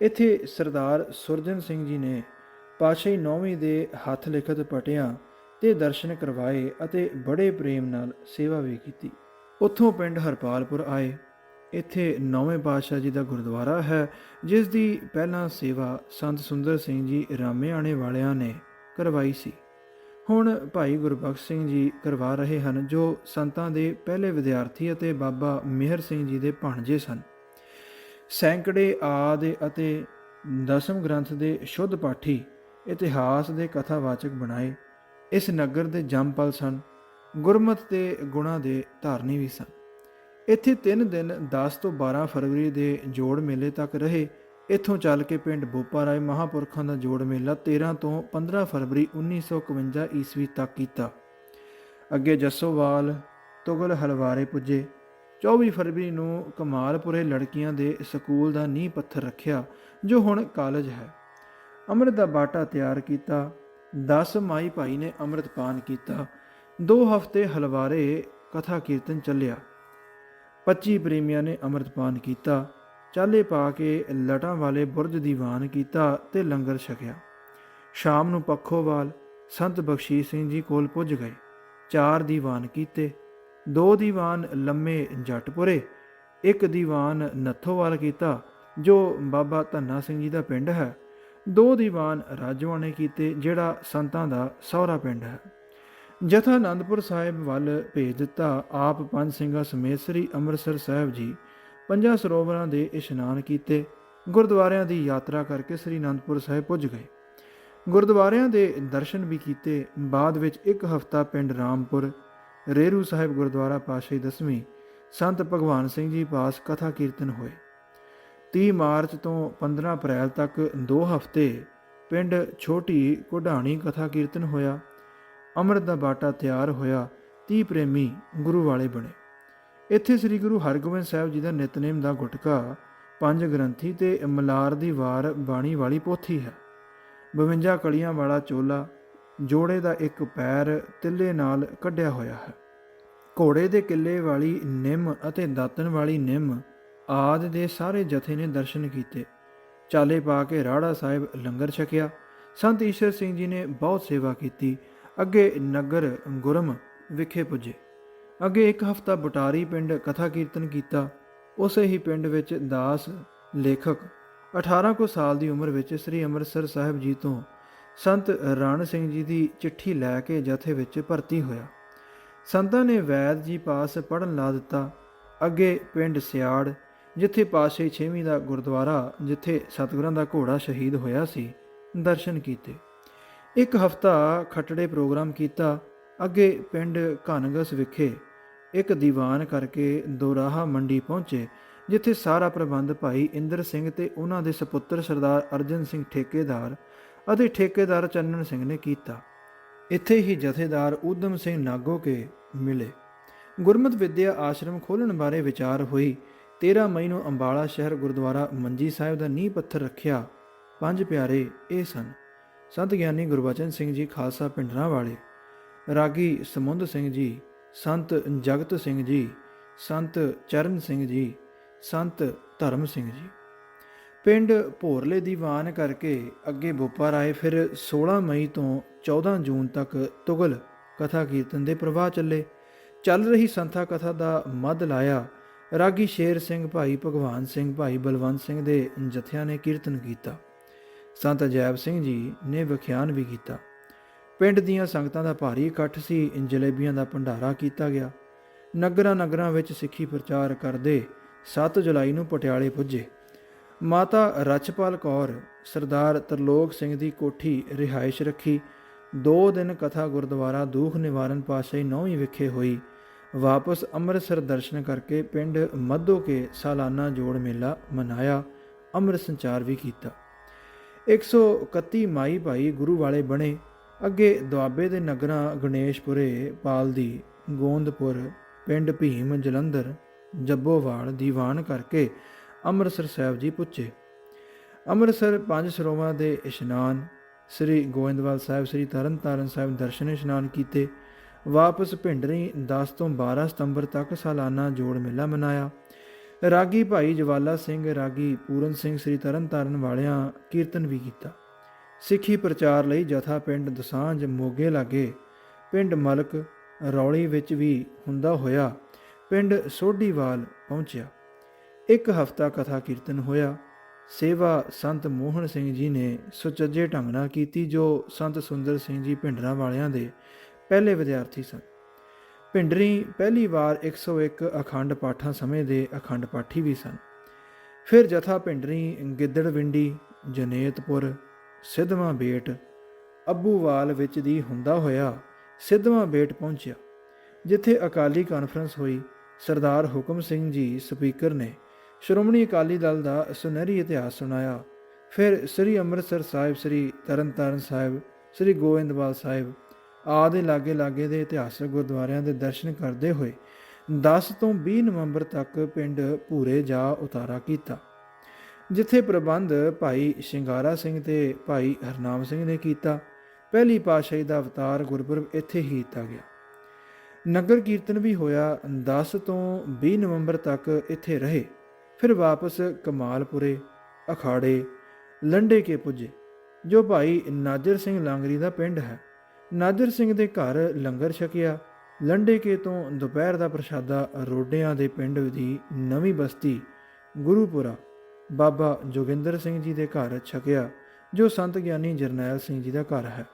A: ਇੱਥੇ ਸਰਦਾਰ ਸੁਰਜਨ ਸਿੰਘ ਜੀ ਨੇ ਪਾਸ਼ਾਹੀ ਨੌਵੀਂ ਦੇ ਹੱਥ ਲਿਖਤ ਪਟਿਆਂ ਤੇ ਦਰਸ਼ਨ ਕਰਵਾਏ ਅਤੇ ਬੜੇ ਪ੍ਰੇਮ ਨਾਲ ਸੇਵਾ ਵੀ ਕੀਤੀ। ਉੱਥੋਂ ਪਿੰਡ ਹਰਪਾਲਪੁਰ ਆਏ। ਇੱਥੇ ਨੌਵੇਂ ਪਾਤਸ਼ਾਹ ਜੀ ਦਾ ਗੁਰਦੁਆਰਾ ਹੈ, ਜਿਸ ਦੀ ਪਹਿਲਾਂ ਸੇਵਾ ਸੰਤ ਸੁੰਦਰ ਸਿੰਘ ਜੀ ਰਾਮੇਆਣੇ ਵਾਲਿਆਂ ਨੇ ਕਰਵਾਈ ਸੀ। ਹੁਣ ਭਾਈ ਗੁਰਬਖਸ਼ ਸਿੰਘ ਜੀ ਕਰਵਾ ਰਹੇ ਹਨ, ਜੋ ਸੰਤਾਂ ਦੇ ਪਹਿਲੇ ਵਿਦਿਆਰਥੀ ਅਤੇ ਬਾਬਾ ਮਿਹਰ ਸਿੰਘ ਜੀ ਦੇ ਭਾਣਜੇ ਸਨ। ਸੈਂਕੜੇ ਆਦਿ ਅਤੇ ਦਸਮ ਗ੍ਰੰਥ ਦੇ ਸ਼ੁੱਧ ਪਾਠੀ ਇਤਿਹਾਸ ਦੇ ਕਥਾਵਾਚਕ ਬਣਾਏ, ਇਸ ਨਗਰ ਦੇ ਜੰਮਪਲ ਸਨ। ਗੁਰਮਤ ਦੇ ਗੁਣਾ ਦੇ ਧਾਰਨੀ ਵੀ ਸਨ। ਇੱਥੇ 3 ਦਿਨ 10 ਤੋਂ 12 ਫਰਵਰੀ ਦੇ ਜੋੜ ਮੇਲੇ ਤੱਕ ਰਹੇ। ਇੱਥੋਂ ਚੱਲ ਕੇ ਪਿੰਡ ਬੋਪਾ ਰਾਏ ਮਹਾਪੁਰਖਾਂ ਦਾ ਜੋੜ ਮੇਲਾ 13 ਤੋਂ 15 ਫਰਵਰੀ 1951 ਈਸਵੀ ਤੱਕ ਕੀਤਾ। ਅੱਗੇ ਜੱਸੋਵਾਲ, ਤੁਗਲ ਹਲਵਾਰੇ ਪੁੱਜੇ। 24 ਫਰਵਰੀ ਨੂੰ ਕਮਾਲਪੁਰੇ ਲੜਕੀਆਂ ਦੇ ਸਕੂਲ ਦਾ ਨੀਂਹ ਪੱਥਰ ਰੱਖਿਆ, ਜੋ ਹੁਣ ਕਾਲਜ ਹੈ। ਅੰਮ੍ਰਿਤ ਦਾ ਬਾਟਾ ਤਿਆਰ ਕੀਤਾ। 10 ਮਾਈ ਭਾਈ ਨੇ ਅੰਮ੍ਰਿਤ ਪਾਨ ਕੀਤਾ। ਦੋ ਹਫ਼ਤੇ ਹਲਵਾਰੇ ਕਥਾ ਕੀਰਤਨ ਚੱਲਿਆ। 25 ਪ੍ਰੇਮੀਆਂ ਨੇ ਅੰਮ੍ਰਿਤਪਾਨ ਕੀਤਾ। ਚਾਲੇ ਪਾ ਕੇ ਲਟਾਂ ਵਾਲੇ ਬੁਰਜ ਦੀਵਾਨ ਕੀਤਾ ਤੇ ਲੰਗਰ ਛਕਿਆ। ਸ਼ਾਮ ਨੂੰ ਪੱਖੋਵਾਲ ਸੰਤ ਬਖਸ਼ੀਸ਼ ਸਿੰਘ ਜੀ ਕੋਲ ਪੁੱਜ ਗਏ। ਚਾਰ ਦੀਵਾਨ ਕੀਤੇ। ਦੋ ਦੀਵਾਨ ਲੰਮੇ ਜੱਟਪੁਰੇ ਇੱਕ ਦੀਵਾਨ ਨੱਥੋਵਾਲ ਕੀਤਾ, ਜੋ ਬਾਬਾ ਧੰਨਾ ਸਿੰਘ ਜੀ ਦਾ ਪਿੰਡ ਹੈ। ਦੋ ਦੀਵਾਨ ਰਾਜਵਾਨੇ ਕੀਤੇ, ਜਿਹੜਾ ਸੰਤਾਂ ਦਾ ਸਹੁਰਾ ਪਿੰਡ ਹੈ। ਜਥਾ ਆਨੰਦਪੁਰ ਸਾਹਿਬ ਵੱਲ ਭੇਜ ਦਿੱਤਾ ਆਪ ਪੰਜ ਸਿੰਘਾਂ ਸਮੇਤ ਸ੍ਰੀ ਅੰਮ੍ਰਿਤਸਰ ਸਾਹਿਬ ਜੀ। ਪੰਜਾਂ ਸਰੋਵਰਾਂ ਦੇ ਇਸ਼ਨਾਨ ਕੀਤੇ, ਗੁਰਦੁਆਰਿਆਂ ਦੀ ਯਾਤਰਾ ਕਰਕੇ ਸ੍ਰੀ ਅਨੰਦਪੁਰ ਸਾਹਿਬ ਪੁੱਜ ਗਏ। ਗੁਰਦੁਆਰਿਆਂ ਦੇ ਦਰਸ਼ਨ ਵੀ ਕੀਤੇ, ਬਾਅਦ ਵਿੱਚ ਇੱਕ ਹਫ਼ਤਾ ਪਿੰਡ ਰਾਮਪੁਰ, ਰੇਰੂ ਸਾਹਿਬ ਗੁਰਦੁਆਰਾ ਪਾਸ਼ੇ ਦਸਵੀਂ, ਸੰਤ ਭਗਵਾਨ ਸਿੰਘ ਜੀ ਪਾਸ ਕਥਾ ਕੀਰਤਨ ਹੋਏ। 30 ਮਾਰਚ ਤੋਂ 15 ਅਪ੍ਰੈਲ ਤੱਕ 2 ਹਫ਼ਤੇ ਪਿੰਡ ਛੋਟੀ ਕੋਢਾਣੀ ਕਥਾ ਕੀਰਤਨ ਹੋਇਆ। ਅੰਮ੍ਰਿਤ ਦਾ ਬਾਟਾ ਤਿਆਰ ਹੋਇਆ 30 ਪ੍ਰੇਮੀ ਗੁਰੂ ਵਾਲੇ ਬਣੇ। ਇੱਥੇ ਸ੍ਰੀ ਗੁਰੂ ਹਰਗੋਬਿੰਦ ਸਾਹਿਬ ਜੀ ਦਾ ਨਿਤਨੇਮ ਦਾ ਗੁਟਕਾ, ਪੰਜ ਗ੍ਰੰਥੀ ਤੇ ਮਲਾਰ ਦੀ ਵਾਰ ਬਾਣੀ ਵਾਲੀ ਪੋਥੀ ਹੈ। 52 ਕਲੀਆਂ ਵਾਲਾ ਚੋਲਾ, ਜੋੜੇ ਦਾ ਇੱਕ ਪੈਰ ਤਿੱਲੇ ਨਾਲ ਕੱਢਿਆ ਹੋਇਆ ਹੈ। ਘੋੜੇ ਦੇ ਕਿੱਲੇ ਵਾਲੀ ਨਿੰਮ ਅਤੇ ਦਾਤਨ ਵਾਲੀ ਨਿੰਮ ਆਦ ਦੇ ਸਾਰੇ ਜਥੇ ਨੇ ਦਰਸ਼ਨ ਕੀਤੇ। ਚਾਲੇ ਪਾ ਕੇ ਰਾੜਾ ਸਾਹਿਬ ਲੰਗਰ ਛਕਿਆ। ਸੰਤ ਈਸ਼ਰ ਸਿੰਘ ਜੀ ਨੇ ਬਹੁਤ ਸੇਵਾ ਕੀਤੀ। ਅੱਗੇ ਨਗਰ ਗੁਰਮ ਵਿਖੇ ਪੁੱਜੇ। ਅੱਗੇ ਇੱਕ ਹਫ਼ਤਾ ਬਟਾਰੀ ਪਿੰਡ ਕਥਾ ਕੀਰਤਨ ਕੀਤਾ। ਉਸੇ ਹੀ ਪਿੰਡ ਵਿੱਚ ਦਾਸ ਲੇਖਕ 18 ਕੁ ਸਾਲ ਦੀ ਉਮਰ ਵਿੱਚ ਸ੍ਰੀ ਅੰਮ੍ਰਿਤਸਰ ਸਾਹਿਬ ਜੀ ਤੋਂ ਸੰਤ ਰਣ ਸਿੰਘ ਜੀ ਦੀ ਚਿੱਠੀ ਲੈ ਕੇ ਜਥੇ ਵਿੱਚ ਭਰਤੀ ਹੋਇਆ। ਸੰਤਾਂ ਨੇ ਵੈਦ ਜੀ ਪਾਸ ਪੜਨ ਲਾ ਦਿੱਤਾ। ਅੱਗੇ ਪਿੰਡ ਸਿਆੜ, ਜਿੱਥੇ ਪਾਸ਼ੇ 6ਵੀਂ ਦਾ ਗੁਰਦੁਆਰਾ, ਜਿੱਥੇ ਸਤਿਗੁਰਾਂ ਦਾ ਘੋੜਾ ਸ਼ਹੀਦ ਹੋਇਆ ਸੀ, ਦਰਸ਼ਨ ਕੀਤੇ। ਇੱਕ ਹਫ਼ਤਾ ਖੱਟੜੇ ਪ੍ਰੋਗਰਾਮ ਕੀਤਾ, ਅੱਗੇ ਪਿੰਡ ਘਨਗਸ ਵਿਖੇ ਇੱਕ ਦੀਵਾਨ ਕਰਕੇ ਦੋਰਾਹਾ ਮੰਡੀ ਪਹੁੰਚੇ, ਜਿੱਥੇ ਸਾਰਾ ਪ੍ਰਬੰਧ ਭਾਈ ਇੰਦਰ ਸਿੰਘ ਤੇ ਉਹਨਾਂ ਦੇ ਸੁਪੁੱਤਰ ਸਰਦਾਰ ਅਰਜਨ ਸਿੰਘ ਠੇਕੇਦਾਰ ਅਤੇ ਠੇਕੇਦਾਰ ਚੰਨਨ ਸਿੰਘ ਨੇ ਕੀਤਾ। ਇੱਥੇ ਹੀ ਜਥੇਦਾਰ ਊਧਮ ਸਿੰਘ ਨਾਗੋ ਕੇ ਮਿਲੇ। ਗੁਰਮਤ ਵਿਦਿਆ ਆਸ਼ਰਮ ਖੋਲਣ ਬਾਰੇ ਵਿਚਾਰ ਹੋਈ। 13 ਮਈ ਨੂੰ ਅੰਬਾਲਾ ਸ਼ਹਿਰ ਗੁਰਦੁਆਰਾ ਮੰਜੀ ਸਾਹਿਬ ਦਾ ਨੀਂਹ ਪੱਥਰ ਰੱਖਿਆ। ਪੰਜ ਪਿਆਰੇ ਇਹ ਸਨ। ਸੰਤ ਗਿਆਨੀ ਗੁਰਬਚਨ ਸਿੰਘ ਜੀ ਖਾਲਸਾ ਪਿੰਡਰਾਂ ਵਾਲੇ, ਰਾਗੀ ਸਮੁੰਦ ਸਿੰਘ ਜੀ, ਸੰਤ ਜਗਤ ਸਿੰਘ ਜੀ, ਸੰਤ ਚਰਨ ਸਿੰਘ ਜੀ, ਸੰਤ ਧਰਮ ਸਿੰਘ ਜੀ। ਪਿੰਡ ਭੋਰਲੇ ਦੀ ਵਾਨ ਕਰਕੇ ਅੱਗੇ ਬੋਪਰ ਆਏ ਫਿਰ 16 ਮਈ ਤੋਂ 14 ਜੂਨ ਤੱਕ ਤੁਗਲ ਕਥਾ ਕੀਰਤਨ ਦੇ ਪ੍ਰਵਾਹ ਚੱਲੇ। ਚੱਲ ਰਹੀ ਸੰਥਾ ਕਥਾ ਦਾ ਮੱਧ ਲਾਇਆ ਰਾਗੀ ਸ਼ੇਰ ਸਿੰਘ ਭਾਈ ਭਗਵਾਨ ਸਿੰਘ, ਭਾਈ ਬਲਵੰਤ ਸਿੰਘ ਦੇ ਜਥਿਆਂ ਨੇ ਕੀਰਤਨ ਕੀਤਾ। ਸੰਤ ਅਜੈਬ ਸਿੰਘ ਜੀ ਨੇ ਵਿਖਿਆਨ ਵੀ ਕੀਤਾ। ਪਿੰਡ ਦੀਆਂ ਸੰਗਤਾਂ ਦਾ ਭਾਰੀ ਇਕੱਠ ਸੀ, ਜਲੇਬੀਆਂ ਦਾ ਭੰਡਾਰਾ ਕੀਤਾ ਗਿਆ। ਨਗਰਾਂ ਨਗਰਾਂ ਵਿੱਚ ਸਿੱਖੀ ਪ੍ਰਚਾਰ ਕਰਦੇ 7 ਜੁਲਾਈ ਨੂੰ ਪਟਿਆਲੇ ਪੁੱਜੇ। ਮਾਤਾ ਰਚਪਾਲ ਕੌਰ, ਸਰਦਾਰ ਤਰਲੋਕ ਸਿੰਘ ਦੀ ਕੋਠੀ ਰਿਹਾਇਸ਼ ਰੱਖੀ। ਦੋ ਦਿਨ ਕਥਾ ਗੁਰਦੁਆਰਾ ਦੂਖ ਨਿਵਾਰਨ ਪਾਸੇ ਨੌਵੀਂ ਵਿਖੇ ਹੋਈ। ਵਾਪਸ ਅੰਮ੍ਰਿਤਸਰ ਦਰਸ਼ਨ ਕਰਕੇ ਪਿੰਡ ਮੱਧੋ ਕੇ ਸਾਲਾਨਾ ਜੋੜ ਮੇਲਾ ਮਨਾਇਆ, ਅੰਮ੍ਰਿਤ ਸੰਚਾਰ ਵੀ ਕੀਤਾ। 131 ਮਾਈ ਭਾਈ ਗੁਰੂ ਵਾਲੇ ਬਣੇ। ਅੱਗੇ ਦੁਆਬੇ ਦੇ ਨਗਰਾਂ ਗਣੇਸ਼ਪੁਰੇ, ਪਾਲਦੀ, ਗੋਂਦਪੁਰ, ਪਿੰਡ ਭੀਮ, ਜਲੰਧਰ, ਜੱਬੋਵਾਲ, ਦੀਵਾਨ ਕਰਕੇ ਅੰਮ੍ਰਿਤਸਰ ਸਾਹਿਬ ਜੀ ਪੁੱਜੇ। ਅੰਮ੍ਰਿਤਸਰ ਪੰਜ ਸਰੋਵਰਾਂ ਦੇ ਇਸ਼ਨਾਨ, ਸ੍ਰੀ ਗੋਇੰਦਵਾਲ ਸਾਹਿਬ, ਸ੍ਰੀ ਤਰਨਤਾਰਨ ਸਾਹਿਬ ਦਰਸ਼ਨ ਇਸ਼ਨਾਨ ਕੀਤੇ। ਵਾਪਸ ਭਿੰਡਰੀ 10 ਤੋਂ 12 ਸਤੰਬਰ ਤੱਕ ਸਾਲਾਨਾ ਜੋੜ ਮੇਲਾ ਮਨਾਇਆ। ਰਾਗੀ ਭਾਈ ਜਵਾਲਾ ਸਿੰਘ, ਰਾਗੀ ਪੂਰਨ ਸਿੰਘ, ਸ੍ਰੀ ਤਰਨਤਾਰਨ ਵਾਲਿਆਂ ਕੀਰਤਨ ਵੀ ਕੀਤਾ। ਸਿੱਖੀ ਪ੍ਰਚਾਰ ਲਈ ਜਥਾ ਪਿੰਡ ਦਸਾਂਝ ਮੋਗੇ ਲਾਗੇ ਪਿੰਡ ਮਲਕ ਰੌਲੀ ਵਿੱਚ ਵੀ ਹੁੰਦਾ ਹੋਇਆ ਪਿੰਡ ਸੋਢੀਵਾਲ ਪਹੁੰਚਿਆ। ਇੱਕ ਹਫ਼ਤਾ ਕਥਾ ਕੀਰਤਨ ਹੋਇਆ। ਸੇਵਾ ਸੰਤ ਮੋਹਨ ਸਿੰਘ ਜੀ ਨੇ ਸੁਚੱਜੇ ਢੰਗ ਨਾਲ ਕੀਤੀ ਜੋ ਸੰਤ ਸੁੰਦਰ ਸਿੰਘ ਜੀ ਭਿੰਡਰਾਂ ਵਾਲਿਆਂ ਦੇ ਪਹਿਲੇ ਵਿਦਿਆਰਥੀ ਸਨ। ਭਿੰਡਰੀ ਪਹਿਲੀ ਵਾਰ 101 ਅਖੰਡ ਪਾਠਾਂ ਸਮੇਂ ਦੇ ਅਖੰਡ ਪਾਠੀ ਵੀ ਸਨ। ਫਿਰ ਜਥਾ ਭਿੰਡਰੀ ਗਿੱਦੜਵਿੰਡੀ ਜਨੇਤਪੁਰ, ਸਿੱਧਵਾਂ ਬੇਟ ਅੱਬੂਵਾਲ ਵਿੱਚ ਦੀ ਹੁੰਦਾ ਹੋਇਆ ਸਿੱਧਵਾਂ ਬੇਟ ਪਹੁੰਚਿਆ, ਜਿੱਥੇ ਅਕਾਲੀ ਕਾਨਫਰੰਸ ਹੋਈ। ਸਰਦਾਰ ਹੁਕਮ ਸਿੰਘ ਜੀ, ਸਪੀਕਰ ਨੇ ਸ਼੍ਰੋਮਣੀ ਅਕਾਲੀ ਦਲ ਦਾ ਸੁਨਹਿਰੀ ਇਤਿਹਾਸ ਸੁਣਾਇਆ। ਫਿਰ ਸ੍ਰੀ ਅੰਮ੍ਰਿਤਸਰ ਸਾਹਿਬ, ਸ੍ਰੀ ਤਰਨਤਾਰਨ ਸਾਹਿਬ, ਸ੍ਰੀ ਗੋਇੰਦਵਾਲ ਸਾਹਿਬ ਆਦਿ ਲਾਗੇ ਲਾਗੇ ਦੇ ਇਤਿਹਾਸਕ ਗੁਰਦੁਆਰਿਆਂ ਦੇ ਦਰਸ਼ਨ ਕਰਦੇ ਹੋਏ 10 ਤੋਂ 20 ਨਵੰਬਰ ਤੱਕ ਪਿੰਡ ਭੂਰੇ ਜਾ ਉਤਾਰਾ ਕੀਤਾ, ਜਿੱਥੇ ਪ੍ਰਬੰਧ ਭਾਈ ਸ਼ਿੰਗਾਰਾ ਸਿੰਘ ਤੇ ਭਾਈ ਹਰਨਾਮ ਸਿੰਘ ਨੇ ਕੀਤਾ। ਪਹਿਲੀ ਪਾਤਸ਼ਾਹੀ ਦਾ ਅਵਤਾਰ ਗੁਰਪੁਰਬ ਇੱਥੇ ਹੀ ਕੀਤਾ ਗਿਆ। ਨਗਰ ਕੀਰਤਨ ਵੀ ਹੋਇਆ 10 ਤੋਂ 20 ਨਵੰਬਰ ਤੱਕ ਇੱਥੇ ਰਹੇ, ਫਿਰ ਵਾਪਸ ਕਮਾਲਪੁਰੇ, ਅਖਾੜੇ, ਲੰਡੇ ਕੇ ਪੁੱਜੇ, ਜੋ ਭਾਈ ਨਾਜਰ ਸਿੰਘ ਲਾਂਗਰੀ ਦਾ ਪਿੰਡ ਹੈ। ਨਾਜਰ ਸਿੰਘ ਦੇ ਘਰ ਲੰਗਰ ਛਕਿਆ। ਲੰਡੇਕੇ ਤੋਂ ਦੁਪਹਿਰ ਦਾ ਪ੍ਰਸ਼ਾਦਾ ਰੋਡਿਆਂ ਦੇ ਪਿੰਡ ਦੀ ਨਵੀਂ ਬਸਤੀ ਗੁਰੂਪੁਰਾ। ਬਾਬਾ ਜੋਗਿੰਦਰ ਸਿੰਘ ਜੀ ਦੇ ਘਰ ਛਕਿਆ, ਜੋ ਸੰਤ ਗਿਆਨੀ ਜਰਨੈਲ ਸਿੰਘ ਜੀ ਦਾ ਘਰ ਹੈ।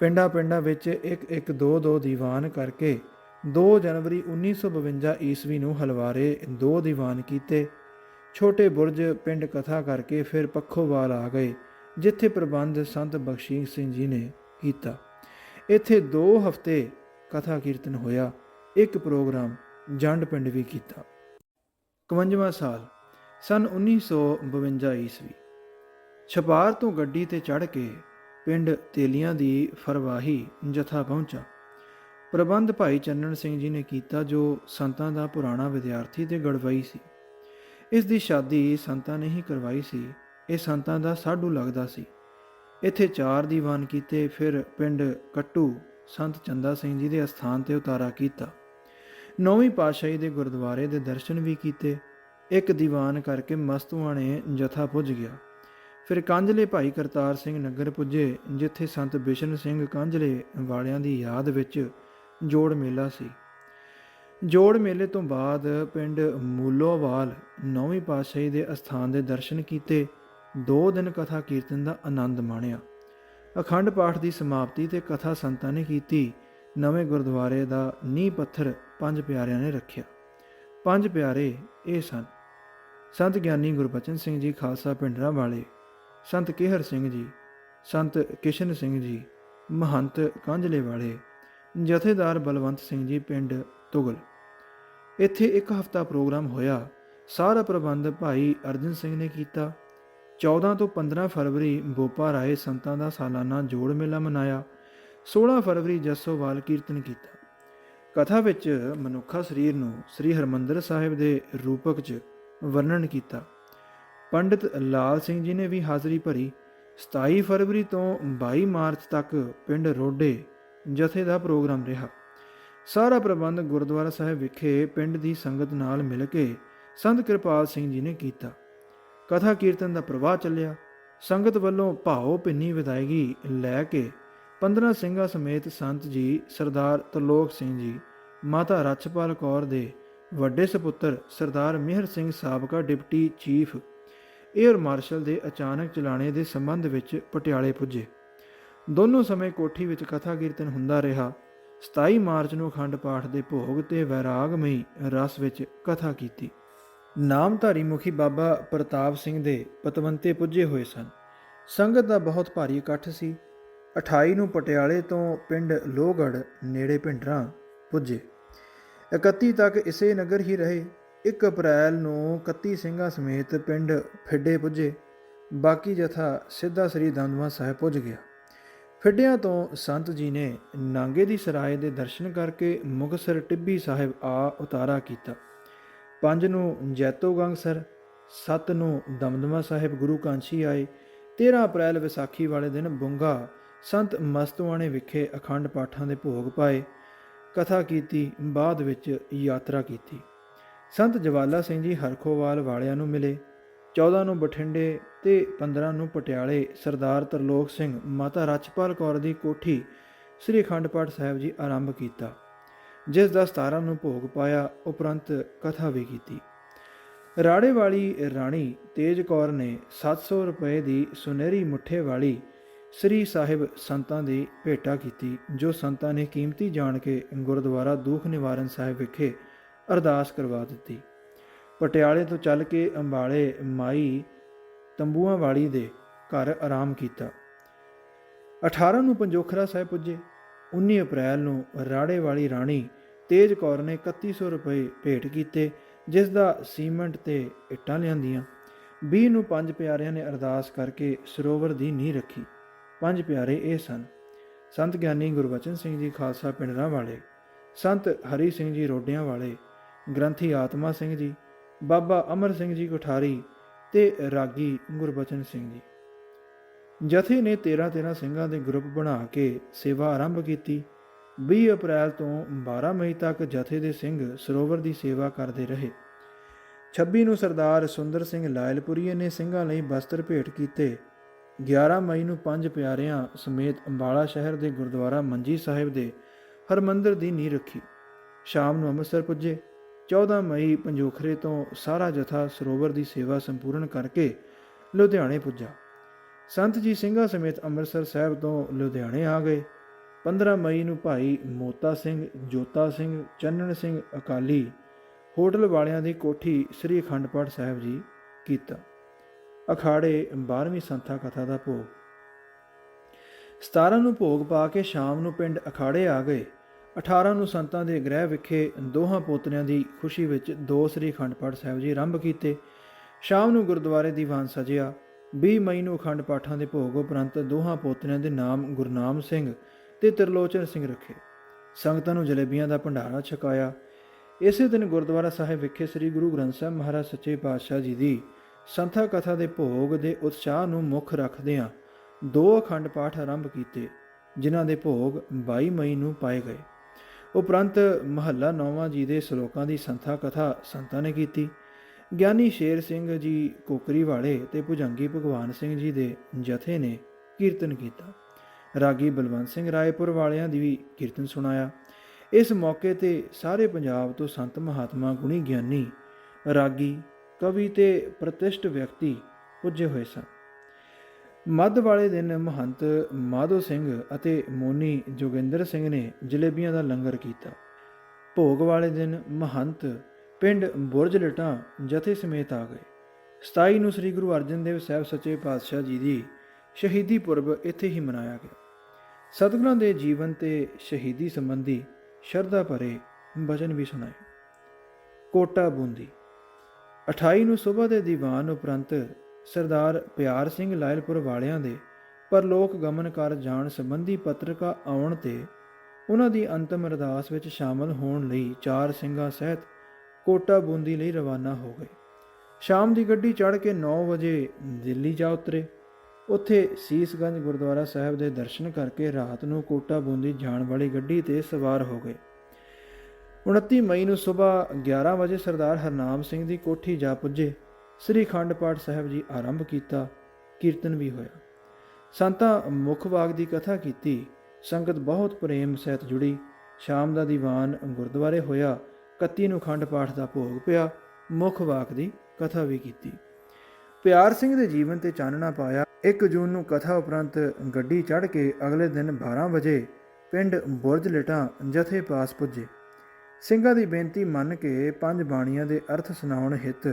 A: ਪਿੰਡਾਂ ਪਿੰਡਾਂ ਵਿੱਚ ਇੱਕ ਇੱਕ ਦੋ ਦੋ ਦੀਵਾਨ ਕਰਕੇ 2 ਜਨਵਰੀ 1952 ਈਸਵੀ ਨੂੰ ਹਲਵਾਰੇ ਦੋ ਦੀਵਾਨ ਕੀਤੇ। ਛੋਟੇ ਬੁਰਜ ਪਿੰਡ ਕਥਾ ਕਰਕੇ ਫਿਰ ਪੱਖੋਵਾਲ ਆ ਗਏ, ਜਿੱਥੇ ਪ੍ਰਬੰਧ ਸੰਤ ਬਖਸ਼ੀਸ਼ ਸਿੰਘ ਜੀ ਨੇ ਕੀਤਾ। ਇੱਥੇ 2 ਹਫ਼ਤੇ ਕਥਾ ਕੀਰਤਨ ਹੋਇਆ, ਇੱਕ ਪ੍ਰੋਗਰਾਮ ਜੰਡ ਪਿੰਡ ਵੀ ਕੀਤਾ। 51ਵਾਂ ਸਾਲ, ਸਨ 1952 ਈਸਵੀ। ਛਪਾਰ ਤੋਂ ਗੱਡੀ ਤੇ ਚੜ੍ਹ ਕੇ ਪਿੰਡ ਤੇਲੀਆਂ ਦੀ ਫਰਵਾਹੀ ਜਥਾ ਪਹੁੰਚਾ। ਪ੍ਰਬੰਧ ਭਾਈ ਚੰਨਣ ਸਿੰਘ ਜੀ ਨੇ ਕੀਤਾ, ਜੋ ਸੰਤਾਂ ਦਾ ਪੁਰਾਣਾ ਵਿਦਿਆਰਥੀ ਤੇ ਗੜਵਈ ਸੀ। ਇਸ ਦੀ ਸ਼ਾਦੀ ਸੰਤਾਂ ਨੇ ਹੀ ਕਰਵਾਈ ਸੀ। ਇਹ ਸੰਤਾਂ ਦਾ ਸਾਡੂ ਲੱਗਦਾ ਸੀ। ਇੱਥੇ ਚਾਰ ਦੀਵਾਨ ਕੀਤੇ, ਫਿਰ ਪਿੰਡ ਕੱਟੂ ਸੰਤ ਚੰਦਾ ਸਿੰਘ ਜੀ ਦੇ ਅਸਥਾਨ ਤੇ ਉਤਾਰਾ ਕੀਤਾ। ਨੌਵੀਂ ਪਾਤਸ਼ਾਹੀ ਦੇ ਗੁਰਦੁਆਰੇ ਦੇ ਦਰਸ਼ਨ ਵੀ ਕੀਤੇ। ਇੱਕ ਦੀਵਾਨ ਕਰਕੇ ਮਸਤੂਆਣੇ ਜਥਾ ਪੁੱਜ ਗਿਆ। ਫਿਰ ਕਾਂਝਲੇ ਭਾਈ ਕਰਤਾਰ ਸਿੰਘ ਨਗਰ ਪੁੱਜੇ, ਜਿੱਥੇ ਸੰਤ ਬਿਸ਼ਨ ਸਿੰਘ ਕਾਂਝਲੇ ਵਾਲਿਆਂ ਦੀ ਯਾਦ ਵਿੱਚ ਜੋੜ ਮੇਲਾ ਸੀ। ਜੋੜ ਮੇਲੇ ਤੋਂ ਬਾਅਦ ਪਿੰਡ ਮੂਲੋਵਾਲ ਨੌਵੀਂ ਪਾਤਸ਼ਾਹੀ ਦੇ ਅਸਥਾਨ ਦੇ ਦਰਸ਼ਨ ਕੀਤੇ। ਦੋ ਦਿਨ ਕਥਾ ਕੀਰਤਨ ਦਾ ਆਨੰਦ ਮਾਣਿਆ। ਅਖੰਡ ਪਾਠ ਦੀ ਸਮਾਪਤੀ ਤੇ ਕਥਾ ਸੰਤਾਂ ਨੇ ਕੀਤੀ, ਨਵੇਂ ਗੁਰਦੁਆਰੇ ਦਾ ਨੀਂਹ ਪੱਥਰ ਪੰਜ ਪਿਆਰਿਆਂ ਨੇ ਰੱਖਿਆ। ਪੰਜ ਪਿਆਰੇ ਇਹ ਸਨ। ਸੰਤ ਗਿਆਨੀ ਗੁਰਬਚਨ ਸਿੰਘ ਜੀ, ਖਾਲਸਾ ਪਿੰਡਰਾ ਵਾਲੇ ਸੰਤ ਕੇਹਰ ਸਿੰਘ ਜੀ, ਸੰਤ ਕਿਸ਼ਨ ਸਿੰਘ ਜੀ, ਮਹੰਤ ਕਾਂਝਲੇ ਵਾਲੇ ਜਥੇਦਾਰ ਬਲਵੰਤ ਸਿੰਘ ਜੀ, ਪਿੰਡ ਤੁਗਲ। ਇੱਥੇ ਇੱਕ ਹਫ਼ਤਾ ਪ੍ਰੋਗਰਾਮ ਹੋਇਆ। ਸਾਰਾ ਪ੍ਰਬੰਧ ਭਾਈ ਅਰਜਨ ਸਿੰਘ ਨੇ ਕੀਤਾ। 14 ਤੋਂ 15 ਫਰਵਰੀ ਬੋਪਾ ਰਾਏ ਸੰਤਾਂ ਦਾ ਸਾਲਾਨਾ ਜੋੜ ਮੇਲਾ ਮਨਾਇਆ। 16 ਫਰਵਰੀ ਜੱਸੋਵਾਲ ਕੀਰਤਨ ਕੀਤਾ। ਕਥਾ ਵਿੱਚ ਮਨੁੱਖਾ ਸਰੀਰ ਨੂੰ ਸ੍ਰੀ ਹਰਮੰਦਰ ਸਾਹਿਬ ਦੇ ਰੂਪਕ 'ਚ ਵਰਣਨ ਕੀਤਾ। ਪੰਡਿਤ ਲਾਲ ਸਿੰਘ ਜੀ ਨੇ ਵੀ ਹਾਜ਼ਰੀ ਭਰੀ। 27 ਫਰਵਰੀ ਤੋਂ 22 ਮਾਰਚ ਤੱਕ ਪਿੰਡ ਰੋਡੇ ਜਥੇ ਦਾ ਪ੍ਰੋਗਰਾਮ ਰਿਹਾ। ਸਾਰਾ ਪ੍ਰਬੰਧ ਗੁਰਦੁਆਰਾ ਸਾਹਿਬ ਵਿਖੇ ਪਿੰਡ ਦੀ ਸੰਗਤ ਨਾਲ ਮਿਲ ਕੇ ਸੰਤ ਕਿਰਪਾਲ ਸਿੰਘ ਜੀ ਨੇ ਕੀਤਾ। ਕਥਾ ਕੀਰਤਨ ਦਾ ਪ੍ਰਵਾਹ ਚੱਲਿਆ। ਸੰਗਤ ਵੱਲੋਂ ਭਾਉ ਭਿੰਨੀ ਵਿਦਾਇਗੀ ਲੈ ਕੇ 15 ਸਿੰਘਾਂ ਸਮੇਤ ਸੰਤ ਜੀ, ਸਰਦਾਰ ਤਰਲੋਕ ਸਿੰਘ ਜੀ, ਮਾਤਾ ਰਛਪਾਲ ਕੌਰ ਦੇ ਵੱਡੇ ਸੁਪੁੱਤਰ ਸਰਦਾਰ ਮਿਹਰ ਸਿੰਘ ਸਾਬਕਾ ਡਿਪਟੀ ਚੀਫ 에ਅਰ ਮਾਰਸ਼ਲ ਦੇ ਅਚਾਨਕ ਚਲਾਣੇ ਦੇ ਸੰਬੰਧ ਵਿੱਚ ਪਟਿਆਲੇ ਪੁੱਜੇ। ਦੋਨੋਂ ਸਮੇਂ ਕੋਠੀ ਵਿੱਚ ਕਥਾ ਕੀਰਤਨ ਹੁੰਦਾ ਰਿਹਾ। 27 ਮਾਰਚ ਨੂੰ ਅਖੰਡ ਪਾਠ ਦੇ ਭੋਗ ਤੇ ਵੈਰਾਗਮਈ ਰਸ ਵਿੱਚ ਕਥਾ ਕੀਤੀ। ਨਾਮਧਾਰੀ ਮੁਖੀ ਬਾਬਾ ਪ੍ਰਤਾਪ ਸਿੰਘ ਦੇ ਪਤਵੰਤੇ ਪੁੱਜੇ ਹੋਏ ਸਨ। ਸੰਗਤ ਦਾ ਬਹੁਤ ਭਾਰੀ ਇਕੱਠ ਸੀ। 28 ਨੂੰ ਪਟਿਆਲੇ ਤੋਂ ਪਿੰਡ ਲੋਹਗੜ ਨੇੜੇ ਪਿੰਡਰਾਂ ਪੁੱਜੇ। 31 ਤੱਕ ਇਸੇ ਨਗਰ ਹੀ ਰਹੇ। 1 ਅਪ੍ਰੈਲ ਨੂੰ 31 ਸਿੰਘਾਂ ਸਮੇਤ ਪਿੰਡ ਫਿੱਡੇ ਪੁੱਜੇ। ਬਾਕੀ ਜਥਾ ਸਿੱਧਾ ਸ੍ਰੀ ਦੰਦਵਾ ਸਾਹਿਬ ਪੁੱਜ ਗਿਆ। ਫਿੱਡਿਆਂ ਤੋਂ ਸੰਤ ਜੀ ਨੇ ਨਾਂਗੇ ਦੀ ਸਰਾਏ ਦੇ ਦਰਸ਼ਨ ਕਰਕੇ ਮੁਕਤਸਰ ਟਿੱਬੀ ਸਾਹਿਬ ਆ ਉਤਾਰਾ ਕੀਤਾ। 5 ਨੂੰ ਜੈਤੋ ਗੰਗਸਰ 7 ਨੂੰ ਦਮਦਮਾ ਸਾਹਿਬ ਗੁਰੂ ਕਾਂਸ਼ੀ ਆਏ 13 ਅਪ੍ਰੈਲ ਵਿਸਾਖੀ ਵਾਲੇ ਦਿਨ ਬੁੰਗਾ ਸੰਤ ਮਸਤਵਾਣੇ ਵਿਖੇ ਅਖੰਡ ਪਾਠਾਂ ਦੇ ਭੋਗ ਪਾਏ। ਕਥਾ ਕੀਤੀ, ਬਾਅਦ ਵਿੱਚ ਯਾਤਰਾ ਕੀਤੀ। ਸੰਤ ਜਵਾਲਾ ਸਿੰਘ ਜੀ ਹਰਖੋਵਾਲ ਵਾਲਿਆਂ ਨੂੰ ਮਿਲੇ। 14 ਨੂੰ ਬਠਿੰਡੇ ਤੇ 15 ਨੂੰ ਪਟਿਆਲੇ ਸਰਦਾਰ ਤਰਲੋਕ ਸਿੰਘ ਮਾਤਾ ਰਛਪਾਲ ਕੌਰ ਦੀ ਕੋਠੀ ਸ੍ਰੀ ਅਖੰਡ ਪਾਠ ਸਾਹਿਬ ਜੀ ਆਰੰਭ ਕੀਤਾ। ਜਿਸ ਦਾ 17 ਨੂੰ ਭੋਗ ਪਾਇਆ, ਉਪਰੰਤ ਕਥਾ ਵੀ ਕੀਤੀ। ਰਾੜੇ ਵਾਲੀ ਰਾਣੀ ਤੇਜ ਕੌਰ ਨੇ 700 ਰੁਪਏ ਦੀ ਸੁਨਹਿਰੀ ਮੁੱਠੇ ਵਾਲੀ ਸ੍ਰੀ ਸਾਹਿਬ ਸੰਤਾਂ ਦੀ ਭੇਟਾ ਕੀਤੀ, ਜੋ ਸੰਤਾਂ ਨੇ ਕੀਮਤੀ ਜਾਣ ਕੇ ਗੁਰਦੁਆਰਾ ਦੂਖ ਨਿਵਾਰਨ ਸਾਹਿਬ ਵਿਖੇ ਅਰਦਾਸ ਕਰਵਾ ਦਿੱਤੀ। ਪਟਿਆਲੇ ਤੋਂ ਚੱਲ ਕੇ ਅੰਬਾਲੇ ਮਾਈ ਤੰਬੂਆਂ ਵਾਲੀ ਦੇ ਘਰ ਆਰਾਮ ਕੀਤਾ। 18 ਨੂੰ ਪੰਜੋਖਰਾ ਸਾਹਿਬ ਪੁੱਜੇ। 19 ਅਪ੍ਰੈਲ ਨੂੰ ਰਾੜੇ ਵਾਲੀ ਰਾਣੀ ਤੇਜ ਕੌਰ ਨੇ 3100 ਰੁਪਏ ਭੇਟ ਕੀਤੇ, ਜਿਸ ਦਾ ਸੀਮੈਂਟ ਤੇ ਇੱਟਾਂ ਲਿਆਂਦੀਆਂ। 20 ਨੂੰ ਪੰਜ ਪਿਆਰਿਆਂ ਨੇ ਅਰਦਾਸ ਕਰਕੇ ਸਰੋਵਰ ਦੀ ਨੀਂਹ ਰੱਖੀ। ਪੰਜ ਪਿਆਰੇ ਇਹ ਸਨ। ਸੰਤ ਗਿਆਨੀ ਗੁਰਬਚਨ ਸਿੰਘ ਜੀ ਖਾਲਸਾ ਪਿੰਡਰਾਂ ਵਾਲੇ, ਸੰਤ ਹਰੀ ਸਿੰਘ ਜੀ ਰੋਡਿਆਂ ਵਾਲੇ, ਗ੍ਰੰਥੀ ਆਤਮਾ ਸਿੰਘ ਜੀ, ਬਾਬਾ ਅਮਰ ਸਿੰਘ ਜੀ ਕੋਠਾਰੀ ਤੇ ਰਾਗੀ ਗੁਰਬਚਨ ਸਿੰਘ ਜੀ। ਜਥੇ ਨੇ 13-13 ਸਿੰਘਾਂ ਦੇ ਗਰੁੱਪ ਬਣਾ ਕੇ ਸੇਵਾ ਆਰੰਭ ਕੀਤੀ। 20 ਅਪ੍ਰੈਲ ਤੋਂ 12 ਮਈ ਤੱਕ ਜਥੇ ਦੇ ਸਿੰਘ ਸਰੋਵਰ ਦੀ ਸੇਵਾ ਕਰਦੇ ਰਹੇ। 26 ਨੂੰ ਸਰਦਾਰ ਸੁੰਦਰ ਸਿੰਘ ਲਾਇਲਪੁਰੀਏ ਨੇ ਸਿੰਘਾਂ ਲਈ ਬਸਤਰ ਭੇਟ ਕੀਤੇ। 11 ਮਈ ਨੂੰ ਪੰਜ ਪਿਆਰਿਆਂ ਸਮੇਤ ਅੰਬਾਲਾ ਸ਼ਹਿਰ ਦੇ ਗੁਰਦੁਆਰਾ ਮੰਜੀ ਸਾਹਿਬ ਦੇ ਹਰਮੰਦਰ ਦੀ ਨੀਂਹ ਰੱਖੀ। ਸ਼ਾਮ ਨੂੰ ਅੰਮ੍ਰਿਤਸਰ ਪੁੱਜੇ। 14 ਮਈ ਪੰਜੋਖਰੇ ਤੋਂ ਸਾਰਾ ਜਥਾ ਸਰੋਵਰ ਦੀ ਸੇਵਾ ਸੰਪੂਰਨ ਕਰਕੇ ਲੁਧਿਆਣੇ ਪੁੱਜਾ। ਸੰਤ ਜੀ ਸਿੰਘਾਂ ਸਮੇਤ ਅੰਮ੍ਰਿਤਸਰ ਸਾਹਿਬ ਤੋਂ ਲੁਧਿਆਣੇ ਆ ਗਏ। 15 ਮਈ ਨੂੰ ਭਾਈ ਮੋਤਾ ਸਿੰਘ, ਜੋਤਾ ਸਿੰਘ, ਚੰਨਣ ਸਿੰਘ ਅਕਾਲੀ ਹੋਟਲ ਵਾਲਿਆਂ ਦੀ ਕੋਠੀ ਸ੍ਰੀ ਅਖੰਡ ਪਾਠ ਸਾਹਿਬ ਜੀ ਕੀਤਾ। ਅਖਾੜੇ 12ਵੀਂ ਸੰਥਾ ਕਥਾ ਦਾ ਭੋਗ। 17 ਨੂੰ ਭੋਗ ਪਾ ਕੇ ਸ਼ਾਮ ਨੂੰ ਪਿੰਡ ਅਖਾੜੇ ਆ ਗਏ। 18 ਨੂੰ ਸੰਤਾਂ ਦੇ ਗ੍ਰਹਿ ਵਿਖੇ ਦੋਹਾਂ ਪੋਤਰਿਆਂ ਦੀ ਖੁਸ਼ੀ ਵਿੱਚ ਦੋ ਸ੍ਰੀ ਅਖੰਡ ਪਾਠ ਸਾਹਿਬ ਜੀ ਆਰੰਭ ਕੀਤੇ। ਸ਼ਾਮ ਨੂੰ ਗੁਰਦੁਆਰੇ ਦੀਵਾਨ ਸਜਿਆ। 20 ਮਈ ਨੂੰ ਅਖੰਡ ਪਾਠਾਂ ਦੇ ਭੋਗ ਉਪਰੰਤ ਦੋਹਾਂ ਪੋਤਰਿਆਂ ਦੇ ਨਾਮ ਗੁਰਨਾਮ ਸਿੰਘ ਤੇ ਤਰਲੋਚਨ ਸਿੰਘ ਰੱਖੇ। ਸੰਗਤਾਂ ਨੂੰ ਜਲੇਬੀਆਂ ਦਾ ਭੰਡਾਰਾ ਛਕਾਇਆ। ਇਸੇ ਦਿਨ ਗੁਰਦੁਆਰਾ ਸਾਹਿਬ ਵਿਖੇ ਸ੍ਰੀ ਗੁਰੂ ਗ੍ਰੰਥ ਸਾਹਿਬ ਮਹਾਰਾਜ ਸੱਚੇ ਪਾਤਸ਼ਾਹ ਜੀ ਦੀ ਸੰਥਾ ਕਥਾ ਦੇ ਭੋਗ ਦੇ ਉਤਸ਼ਾਹ ਨੂੰ ਮੁੱਖ ਰੱਖਦਿਆਂ ਦੋ ਅਖੰਡ ਪਾਠ ਆਰੰਭ ਕੀਤੇ, ਜਿਨ੍ਹਾਂ ਦੇ ਭੋਗ 22 ਮਈ ਨੂੰ ਪਾਏ ਗਏ। ਉਪਰੰਤ ਮਹੱਲਾ ਨੌਵਾਂ ਜੀ ਦੇ ਸ਼ਲੋਕਾਂ ਦੀ ਸੰਥਾ ਕਥਾ ਸੰਤਾਂ ਨੇ ਕੀਤੀ। ਗਿਆਨੀ ਸ਼ੇਰ ਸਿੰਘ ਜੀ ਕੋਕਰੀ ਵਾਲੇ ਤੇ ਭੁਜੰਗੀ ਭਗਵਾਨ ਸਿੰਘ ਜੀ ਦੇ ਜਥੇ ਨੇ ਕੀਰਤਨ ਕੀਤਾ। ਰਾਗੀ ਬਲਵੰਤ ਸਿੰਘ ਰਾਏਪੁਰ ਵਾਲਿਆਂ ਦੀ ਵੀ ਕੀਰਤਨ ਸੁਣਾਇਆ। ਇਸ ਮੌਕੇ ਤੇ ਸਾਰੇ ਪੰਜਾਬ ਤੋਂ ਸੰਤ ਮਹਾਤਮਾ ਗੁਣੀ ਗਿਆਨੀ, ਰਾਗੀ, ਕਵੀ ਤੇ ਪ੍ਰਤਿਸ਼ਠ ਵਿਅਕਤੀ ਪੁੱਜੇ ਹੋਏ ਸਨ। ਮੱਧ ਵਾਲੇ ਦਿਨ ਮਹੰਤ ਮਾਧੋ ਸਿੰਘ ਅਤੇ ਮੋਨੀ ਜੋਗਿੰਦਰ ਸਿੰਘ ਨੇ ਜਲੇਬੀਆਂ ਦਾ ਲੰਗਰ ਕੀਤਾ। ਭੋਗ ਵਾਲੇ ਦਿਨ ਮਹੰਤ ਪਿੰਡ ਬੁਰਜ ਲਟਾਂ ਜਥੇ ਸਮੇਤ ਆ ਗਏ। 27 ਨੂੰ ਸ੍ਰੀ ਗੁਰੂ ਅਰਜਨ ਦੇਵ ਸਾਹਿਬ ਸੱਚੇ ਪਾਤਸ਼ਾਹ ਜੀ ਦੀ ਸ਼ਹੀਦੀ ਪੁਰਬ ਇੱਥੇ ਹੀ ਮਨਾਇਆ ਗਿਆ। ਸਤਿਗੁਰਾਂ ਦੇ ਜੀਵਨ ਤੇ ਸ਼ਹੀਦੀ ਸੰਬੰਧੀ ਸ਼ਰਧਾ ਭਰੇ ਬਚਨ ਵੀ ਸੁਣਾਏ। ਕੋਟਾ ਬੂੰਦੀ। 28 ਨੂੰ ਸਵੇਰ ਦੇ ਦੀਵਾਨ ਉਪਰੰਤ ਸਰਦਾਰ ਪਿਆਰ ਸਿੰਘ ਲਾਇਲਪੁਰ ਵਾਲਿਆਂ ਦੇ ਪਰਲੋਕ ਗਮਨ ਕਰ ਜਾਣ ਸੰਬੰਧੀ ਪੱਤਰਕਾ ਆਉਣ ਤੇ ਉਹਨਾਂ ਦੀ ਅੰਤਮ ਅਰਦਾਸ ਵਿੱਚ ਸ਼ਾਮਲ ਹੋਣ ਲਈ ਚਾਰ ਸਿੰਘਾਂ ਸਹਿਤ ਕੋਟਾ ਬੂੰਦੀ ਲਈ ਰਵਾਨਾ ਹੋ ਗਏ। ਸ਼ਾਮ ਦੀ ਗੱਡੀ ਚੜ੍ਹ ਕੇ 9 ਵਜੇ ਦਿੱਲੀ ਜਾ ਉਤਰੇ। ਉੱਥੇ ਸੀਸਗੰਜ ਗੁਰਦੁਆਰਾ ਸਾਹਿਬ ਦੇ ਦਰਸ਼ਨ ਕਰਕੇ ਰਾਤ ਨੂੰ ਕੋਟਾ ਬੂੰਦੀ ਜਾਣ ਵਾਲੀ ਗੱਡੀ ਤੇ ਸਵਾਰ ਹੋ ਗਏ। 29 ਮਈ ਨੂੰ ਸਵੇਰ 11 ਵਜੇ ਸਰਦਾਰ ਹਰਨਾਮ ਸਿੰਘ ਦੀ ਕੋਠੀ ਜਾ ਪੁੱਜੇ। ਸ੍ਰੀ ਖੰਡ ਪਾਠ ਸਾਹਿਬ ਜੀ ਆਰੰਭ ਕੀਤਾ, ਕੀਰਤਨ ਵੀ ਹੋਇਆ। ਸੰਤਾਂ ਮੁੱਖ ਬਾਗ ਦੀ ਕਥਾ ਕੀਤੀ, ਸੰਗਤ ਬਹੁਤ ਪ੍ਰੇਮ ਸਹਿਤ ਜੁੜੀ। ਸ਼ਾਮ ਦਾ ਦੀਵਾਨ ਗੁਰਦੁਆਰੇ ਹੋਇਆ 31 ਨੂੰ ਖੰਡ ਪਾਠ ਦਾ ਭੋਗ ਪਿਆ, ਮੁੱਖ ਵਾਕ ਦੀ ਕਥਾ ਵੀ ਕੀਤੀ। ਪਿਆਰ ਸਿੰਘ ਦੇ ਜੀਵਨ ਤੇ ਚਾਨਣਾ ਪਾਇਆ 1 ਜੂਨ ਨੂੰ ਕਥਾ ਉਪਰੰਤ ਗੱਡੀ ਚੜ੍ਹ ਕੇ ਅਗਲੇ ਦਿਨ 12 ਵਜੇ ਪਿੰਡ ਬੁਰਜ ਲਟਾਂ ਜਥੇ ਪਾਸ ਪੁੱਜੇ। ਸਿੰਘਾਂ ਦੀ ਬੇਨਤੀ ਮੰਨ ਕੇ ਪੰਜ ਬਾਣੀਆਂ ਦੇ ਅਰਥ ਸੁਣਾਉਣ ਹਿੱਤ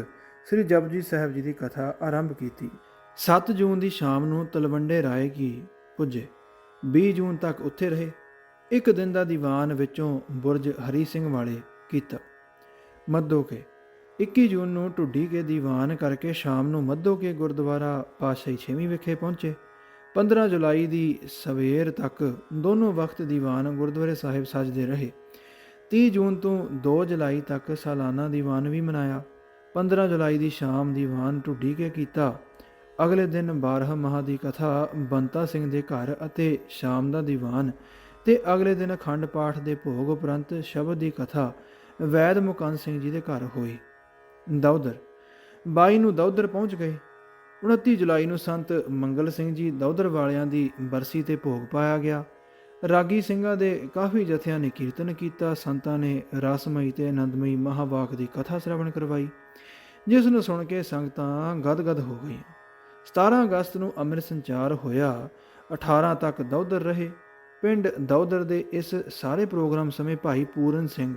A: ਸ੍ਰੀ ਜਪਜੀ ਸਾਹਿਬ ਜੀ ਦੀ ਕਥਾ ਆਰੰਭ ਕੀਤੀ। 7 ਜੂਨ ਦੀ ਸ਼ਾਮ ਨੂੰ ਤਲਵੰਡੇ ਰਾਏ ਕੀ ਪੁੱਜੇ। 20 ਜੂਨ ਤੱਕ ਉੱਥੇ ਰਹੇ। ਇੱਕ ਦਿਨ ਦਾ ਦੀਵਾਨ ਵਿੱਚੋਂ ਬੁਰਜ ਹਰੀ ਸਿੰਘ ਵਾਲੇ ਕੀਤਾ। ਮੱਦੋ ਕੇ 21 ਜੂਨ ਨੂੰ ਢੁੱਡੀ ਕੇ ਦੀਵਾਨ ਕਰਕੇ ਸ਼ਾਮ ਨੂੰ ਮੱਧੋ ਕੇ ਗੁਰਦੁਆਰਾ ਪਾਤਸ਼ਾਹੀ 6ਵੀਂ ਵਿਖੇ ਪਹੁੰਚੇ। 15 ਜੁਲਾਈ ਦੀ ਸਵੇਰ ਤੱਕ ਦੋਨੋਂ ਵਕਤ ਦੀਵਾਨ ਗੁਰਦੁਆਰੇ ਸਾਹਿਬ ਸਜਦੇ ਰਹੇ। 30 ਜੂਨ ਤੋਂ 2 ਜੁਲਾਈ ਤੱਕ ਸਾਲਾਨਾ ਦੀਵਾਨ ਵੀ ਮਨਾਇਆ। 15 ਜੁਲਾਈ ਦੀ ਸ਼ਾਮ ਦੀਵਾਨ ਢੁੱਡੀ ਕੇ ਕੀਤਾ। ਅਗਲੇ ਦਿਨ 12 ਮਹਾ ਦੀ ਕਥਾ ਬੰਤਾ ਸਿੰਘ ਦੇ ਘਰ ਅਤੇ ਸ਼ਾਮ ਦਾ ਦੀਵਾਨ ਤੇ ਅਗਲੇ ਦਿਨ ਅਖੰਡ ਪਾਠ ਦੇ ਭੋਗ ਉਪਰੰਤ ਸ਼ਬਦ ਦੀ ਕਥਾ ਵੈਦ ਮੁਕੰਦ ਸਿੰਘ ਜੀ ਦੇ ਘਰ ਹੋਈ। ਦੌਦਰ 22 ਨੂੰ ਦੌਦਰ ਪਹੁੰਚ ਗਏ। 29 ਜੁਲਾਈ ਨੂੰ ਸੰਤ ਮੰਗਲ ਸਿੰਘ ਜੀ ਦੌਦਰ ਵਾਲਿਆਂ ਦੀ ਬਰਸੀ ਤੇ ਭੋਗ ਪਾਇਆ ਗਿਆ। ਰਾਗੀ ਸਿੰਘਾਂ ਦੇ ਕਾਫੀ ਜਥਿਆਂ ਨੇ ਕੀਰਤਨ ਕੀਤਾ। ਸੰਤਾਂ ਨੇ ਰਸਮਈ ਤੇ ਆਨੰਦਮਈ ਮਹਾਵਾਕ ਦੀ ਕਥਾ ਸ਼੍ਰਵਣ ਕਰਵਾਈ। ਜਿਸ ਨੂੰ ਸੁਣ ਕੇ ਸੰਗਤਾਂ ਗਦਗਦ ਹੋ ਗਈਆਂ। 17 ਅਗਸਤ ਨੂੰ ਅੰਮ੍ਰਿਤ ਸੰਚਾਰ ਹੋਇਆ। 18 ਤੱਕ ਦੌਦਰ ਰਹੇ। ਪਿੰਡ ਦੌਦਰ ਦੇ ਇਸ ਸਾਰੇ ਪ੍ਰੋਗਰਾਮ ਸਮੇਂ ਭਾਈ ਪੂਰਨ ਸਿੰਘ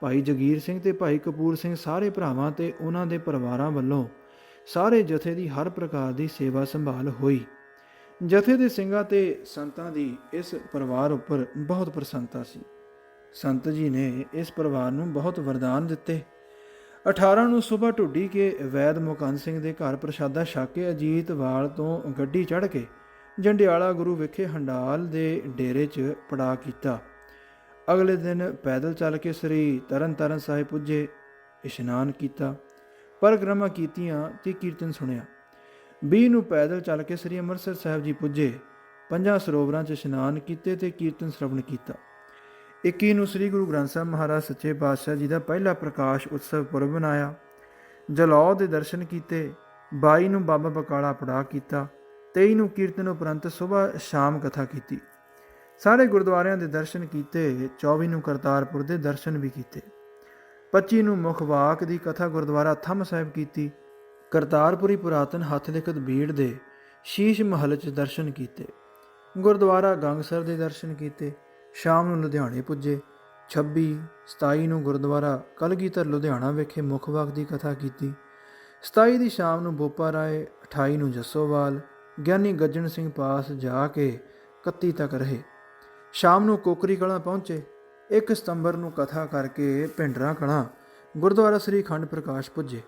A: ਭਾਈ ਜਗੀਰ ਸਿੰਘ ਤੇ ਭਾਈ ਕਪੂਰ ਸਿੰਘ ਸਾਰੇ ਭਰਾਵਾਂ ਤੇ ਉਹਨਾਂ ਦੇ ਪਰਿਵਾਰਾਂ ਵੱਲੋਂ ਸਾਰੇ ਜਥੇ ਦੀ ਹਰ ਪ੍ਰਕਾਰ ਦੀ ਸੇਵਾ ਸੰਭਾਲ ਹੋਈ। ਜਥੇ ਦੇ ਸਿੰਘਾਂ ਤੇ ਸੰਤਾਂ ਦੀ ਇਸ ਪਰਿਵਾਰ ਉੱਪਰ ਬਹੁਤ ਪ੍ਰਸੰਨਤਾ ਸੀ। ਸੰਤ ਜੀ ਨੇ ਇਸ ਪਰਿਵਾਰ ਨੂੰ ਬਹੁਤ ਵਰਦਾਨ ਦਿੱਤੇ। 18 ਨੂੰ ਸਵੇਰ ਢੁੱਡੀ ਕੇ ਵੈਦ ਮੁਕੰਦ ਸਿੰਘ ਦੇ ਘਰ ਪ੍ਰਸ਼ਾਦਾ ਛਕ ਕੇ ਅਜੀਤਵਾਲ ਤੋਂ ਗੱਡੀ ਚੜ੍ਹ ਕੇ ਜੰਡਿਆਲਾ ਗੁਰੂ ਵਿਖੇ ਹੰਡਾਲ ਦੇ ਡੇਰੇ 'ਚ ਪੜਾ ਕੀਤਾ। ਅਗਲੇ ਦਿਨ ਪੈਦਲ ਚੱਲ ਕੇ ਸ੍ਰੀ ਤਰਨਤਾਰਨ ਸਾਹਿਬ ਪੁੱਜੇ, ਇਸ਼ਨਾਨ ਕੀਤਾ, ਪਰਕਰਮਾ ਕੀਤੀਆਂ ਤੇ ਕੀਰਤਨ ਸੁਣਿਆ। 20 ਨੂੰ ਪੈਦਲ ਚੱਲ ਕੇ ਸ੍ਰੀ ਅੰਮ੍ਰਿਤਸਰ ਸਾਹਿਬ ਜੀ ਪੁੱਜੇ, ਪੰਜਾਂ ਸਰੋਵਰਾਂ 'ਚ ਇਸ਼ਨਾਨ ਕੀਤੇ ਤੇ ਕੀਰਤਨ ਸ਼ਰਵਣ ਕੀਤਾ। 21 ਨੂੰ ਸ੍ਰੀ ਗੁਰੂ ਗ੍ਰੰਥ ਸਾਹਿਬ ਮਹਾਰਾਜ ਸੱਚੇ ਪਾਤਸ਼ਾਹ ਜੀ ਦਾ ਪਹਿਲਾ ਪ੍ਰਕਾਸ਼ ਉਤਸਵ ਪੁਰਬ ਮਨਾਇਆ। ਜਲੌ ਦੇ ਦਰਸ਼ਨ ਕੀਤੇ 22 ਨੂੰ ਬਾਬਾ ਬਕਾਲਾ ਪੜਾ ਕੀਤਾ 23 ਨੂੰ ਕੀਰਤਨ ਉਪਰੰਤ ਸਵੇਰ ਸ਼ਾਮ ਕਥਾ ਕੀਤੀ। ਸਾਰੇ ਗੁਰਦੁਆਰਿਆਂ ਦੇ ਦਰਸ਼ਨ ਕੀਤੇ 24 ਨੂੰ ਕਰਤਾਰਪੁਰ ਦੇ ਦਰਸ਼ਨ ਵੀ ਕੀਤੇ। 25 ਨੂੰ ਮੁਖਵਾਕ ਦੀ ਕਥਾ ਗੁਰਦੁਆਰਾ ਥੰਮ ਸਾਹਿਬ ਕੀਤੀ। ਕਰਤਾਰਪੁਰੀ ਪੁਰਾਤਨ ਹੱਥ ਲਿਖਤ ਬੀੜ ਦੇ ਸ਼ੀਸ਼ ਮਹਲ 'ਚ ਦਰਸ਼ਨ ਕੀਤੇ। ਗੁਰਦੁਆਰਾ ਗੰਗਸਰ ਦੇ ਦਰਸ਼ਨ ਕੀਤੇ। ਸ਼ਾਮ ਨੂੰ ਲੁਧਿਆਣੇ ਪੁੱਜੇ। 26 27 ਨੂੰ ਗੁਰਦੁਆਰਾ ਕਲਗੀਧਰ ਲੁਧਿਆਣਾ ਵਿਖੇ ਮੁਖਵਾਕ ਦੀ ਕਥਾ ਕੀਤੀ। 27 ਦੀ ਸ਼ਾਮ ਨੂੰ ਬੋਪਾ ਰਾਏ 28 ਨੂੰ ਜੱਸੋਵਾਲ, ਗਿਆਨੀ ਗੱਜਣ ਸਿੰਘ ਪਾਸ ਜਾ ਕੇ 31 ਤੱਕ ਰਹੇ। ਸ਼ਾਮ ਨੂੰ ਕੋਕਰੀ ਕਲਾਂ ਪਹੁੰਚੇ। 1 ਸਤੰਬਰ ਨੂੰ ਕਥਾ ਕਰਕੇ ਭਿੰਡਰਾ ਕਲਾਂ ਗੁਰਦੁਆਰਾ ਸ੍ਰੀ ਖੰਡ ਪ੍ਰਕਾਸ਼ ਪੁੱਜੇ।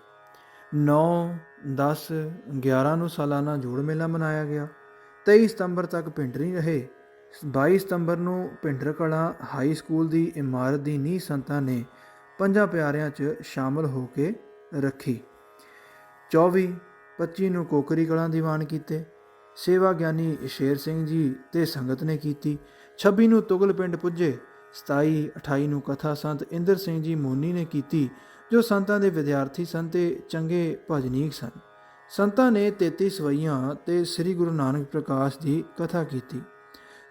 A: 9 10 11 ਨੂੰ ਸਾਲਾਨਾ ਜੋੜ ਮੇਲਾ ਮਨਾਇਆ ਗਿਆ। 23 ਸਤੰਬਰ ਤੱਕ ਭਿੰਡਰੀ ਰਹੇ। 22 ਸਤੰਬਰ ਨੂੰ ਭਿੰਡਰ ਕਲਾਂ ਹਾਈ ਸਕੂਲ ਦੀ ਇਮਾਰਤ ਦੀ ਨੀਂਹ ਸੰਤਾਂ ਨੇ ਪੰਜਾਂ ਪਿਆਰਿਆਂ 'ਚ ਸ਼ਾਮਲ ਹੋ ਕੇ ਰੱਖੀ। 24 25 ਨੂੰ ਕੋਕਰੀ ਕਲਾਂ ਦੀਵਾਨ ਕੀਤੇ। ਸੇਵਾ ਗਿਆਨੀ ਸ਼ੇਰ ਸਿੰਘ ਜੀ ਤੇ ਸੰਗਤ ਨੇ ਕੀਤੀ। 26 ਨੂੰ ਤੁਗਲ ਪਿੰਡ ਪੁੱਜੇ। 27 28 ਨੂੰ ਕਥਾ ਸੰਤ ਇੰਦਰ ਸਿੰਘ ਜੀ ਮੋਨੀ ਨੇ ਕੀਤੀ, ਜੋ ਸੰਤਾਂ ਦੇ ਵਿਦਿਆਰਥੀ ਸਨ ਤੇ ਚੰਗੇ ਭਜਨੀਕ ਸਨ। ਸੰਤਾਂ ਨੇ 33 ਸਵਈਆਂ ਤੇ ਸ੍ਰੀ ਗੁਰੂ ਨਾਨਕ ਪ੍ਰਕਾਸ਼ ਦੀ ਕਥਾ ਕੀਤੀ।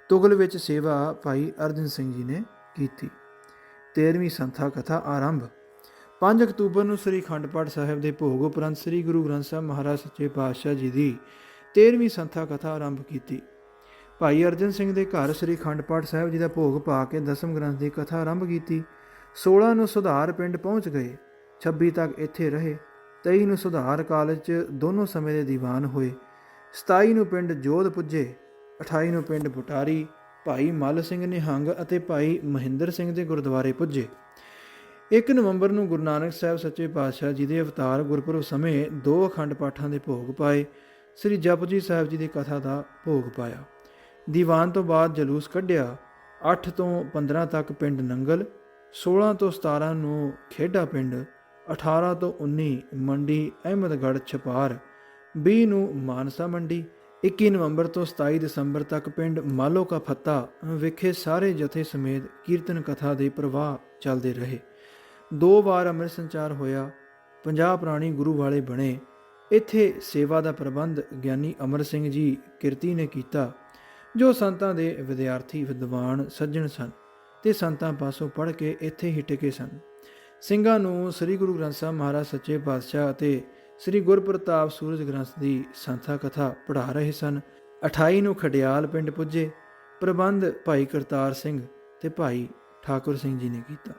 A: ਤੁਗਲ ਵਿੱਚ ਸੇਵਾ ਭਾਈ ਅਰਜਨ ਸਿੰਘ ਜੀ ਨੇ ਕੀਤੀ। 13ਵੀਂ ਸੰਥਾ ਕਥਾ ਆਰੰਭ। 5 ਅਕਤੂਬਰ ਨੂੰ ਸ੍ਰੀ ਖੰਡ ਪਾਠ ਸਾਹਿਬ ਦੇ ਭੋਗ ਉਪਰੰਤ ਸ੍ਰੀ ਗੁਰੂ ਗ੍ਰੰਥ ਸਾਹਿਬ ਮਹਾਰਾਜ ਸੱਚੇ ਪਾਤਸ਼ਾਹ ਜੀ ਦੀ 13ਵੀਂ ਸੰਥਾ ਕਥਾ ਆਰੰਭ ਕੀਤੀ। ਭਾਈ ਅਰਜਨ ਸਿੰਘ ਦੇ ਘਰ ਸ੍ਰੀ ਖੰਡ ਪਾਠ ਸਾਹਿਬ ਜੀ ਦਾ ਭੋਗ ਪਾ ਕੇ ਦਸਮ ਗ੍ਰੰਥ ਦੀ ਕਥਾ ਆਰੰਭ ਕੀਤੀ 16 ਨੂੰ ਸੁਧਾਰ ਪਿੰਡ ਪਹੁੰਚ ਗਏ 26 ਤੱਕ ਇੱਥੇ ਰਹੇ 23 ਨੂੰ ਸੁਧਾਰ ਕਾਲਜ 'ਚ ਦੋਨੋਂ ਸਮੇਂ ਦੇ ਦੀਵਾਨ ਹੋਏ 27 ਨੂੰ ਪਿੰਡ ਜੋਧ ਪੁੱਜੇ 28 ਨੂੰ ਪਿੰਡ ਬੁਟਾਰੀ, ਭਾਈ ਮੱਲ ਸਿੰਘ ਨਿਹੰਗ ਅਤੇ ਭਾਈ ਮਹਿੰਦਰ ਸਿੰਘ ਦੇ ਗੁਰਦੁਆਰੇ ਪੁੱਜੇ। 1 ਨਵੰਬਰ ਨੂੰ ਗੁਰੂ ਨਾਨਕ ਸਾਹਿਬ ਸੱਚੇ ਪਾਤਸ਼ਾਹ ਜੀ ਦੇ ਅਵਤਾਰ ਗੁਰਪੁਰਬ ਸਮੇਂ ਦੋ ਅਖੰਡ ਪਾਠਾਂ ਦੇ ਭੋਗ ਪਾਏ, ਸ੍ਰੀ ਜਪਜੀ ਸਾਹਿਬ ਜੀ ਦੀ ਕਥਾ ਦਾ ਭੋਗ ਪਾਇਆ। ਦੀਵਾਨ ਤੋਂ ਬਾਅਦ ਜਲੂਸ ਕੱਢਿਆ। 8 ਤੋਂ 15 ਤੱਕ ਪਿੰਡ ਨੰਗਲ 16 ਤੋਂ 17 ਨੂੰ ਖੇਡਾ ਪਿੰਡ 18 ਤੋਂ 19 ਮੰਡੀ ਅਹਿਮਦਗੜ੍ਹ ਛਪਾਰ 20 ਨੂੰ ਮਾਨਸਾ ਮੰਡੀ 21 ਨਵੰਬਰ ਤੋਂ 27 ਦਸੰਬਰ ਤੱਕ ਪਿੰਡ ਮਾਲੋ ਕਾ ਫੱਤਾ ਵਿਖੇ ਸਾਰੇ ਜਥੇ ਸਮੇਤ ਕੀਰਤਨ ਕਥਾ ਦੇ ਪ੍ਰਵਾਹ ਚੱਲਦੇ ਰਹੇ। ਦੋ ਵਾਰ ਅੰਮ੍ਰਿਤ ਸੰਚਾਰ ਹੋਇਆ 50 ਪ੍ਰਾਣੀ ਗੁਰੂ ਵਾਲੇ ਬਣੇ। ਇੱਥੇ ਸੇਵਾ ਦਾ ਪ੍ਰਬੰਧ ਗਿਆਨੀ ਅਮਰ ਸਿੰਘ ਜੀ ਕਿਰਤੀ ਨੇ ਕੀਤਾ। ਜੋ ਸੰਤਾਂ ਦੇ ਵਿਦਿਆਰਥੀ, ਵਿਦਵਾਨ, ਸੱਜਣ ਸਨ ਤੇ ਸੰਤਾਂ ਪਾਸੋਂ ਪੜ੍ਹ ਕੇ ਇੱਥੇ ਹੀ ਟਿਕੇ ਸਨ। ਸਿੰਘਾਂ ਨੂੰ ਸ੍ਰੀ ਗੁਰੂ ਗ੍ਰੰਥ ਸਾਹਿਬ ਮਹਾਰਾਜ ਸੱਚੇ ਪਾਤਸ਼ਾਹ ਅਤੇ ਸ੍ਰੀ ਗੁਰਪ੍ਰਤਾਪ ਸੂਰਜ ਗ੍ਰੰਥ ਦੀ ਸੰਥਾ ਕਥਾ ਪੜ੍ਹਾ ਰਹੇ ਸਨ। 28 ਨੂੰ ਖਡਿਆਲ ਪਿੰਡ ਪੁੱਜੇ। ਪ੍ਰਬੰਧ ਭਾਈ ਕਰਤਾਰ ਸਿੰਘ ਤੇ ਭਾਈ ਠਾਕੁਰ ਸਿੰਘ ਜੀ ਨੇ ਕੀਤਾ।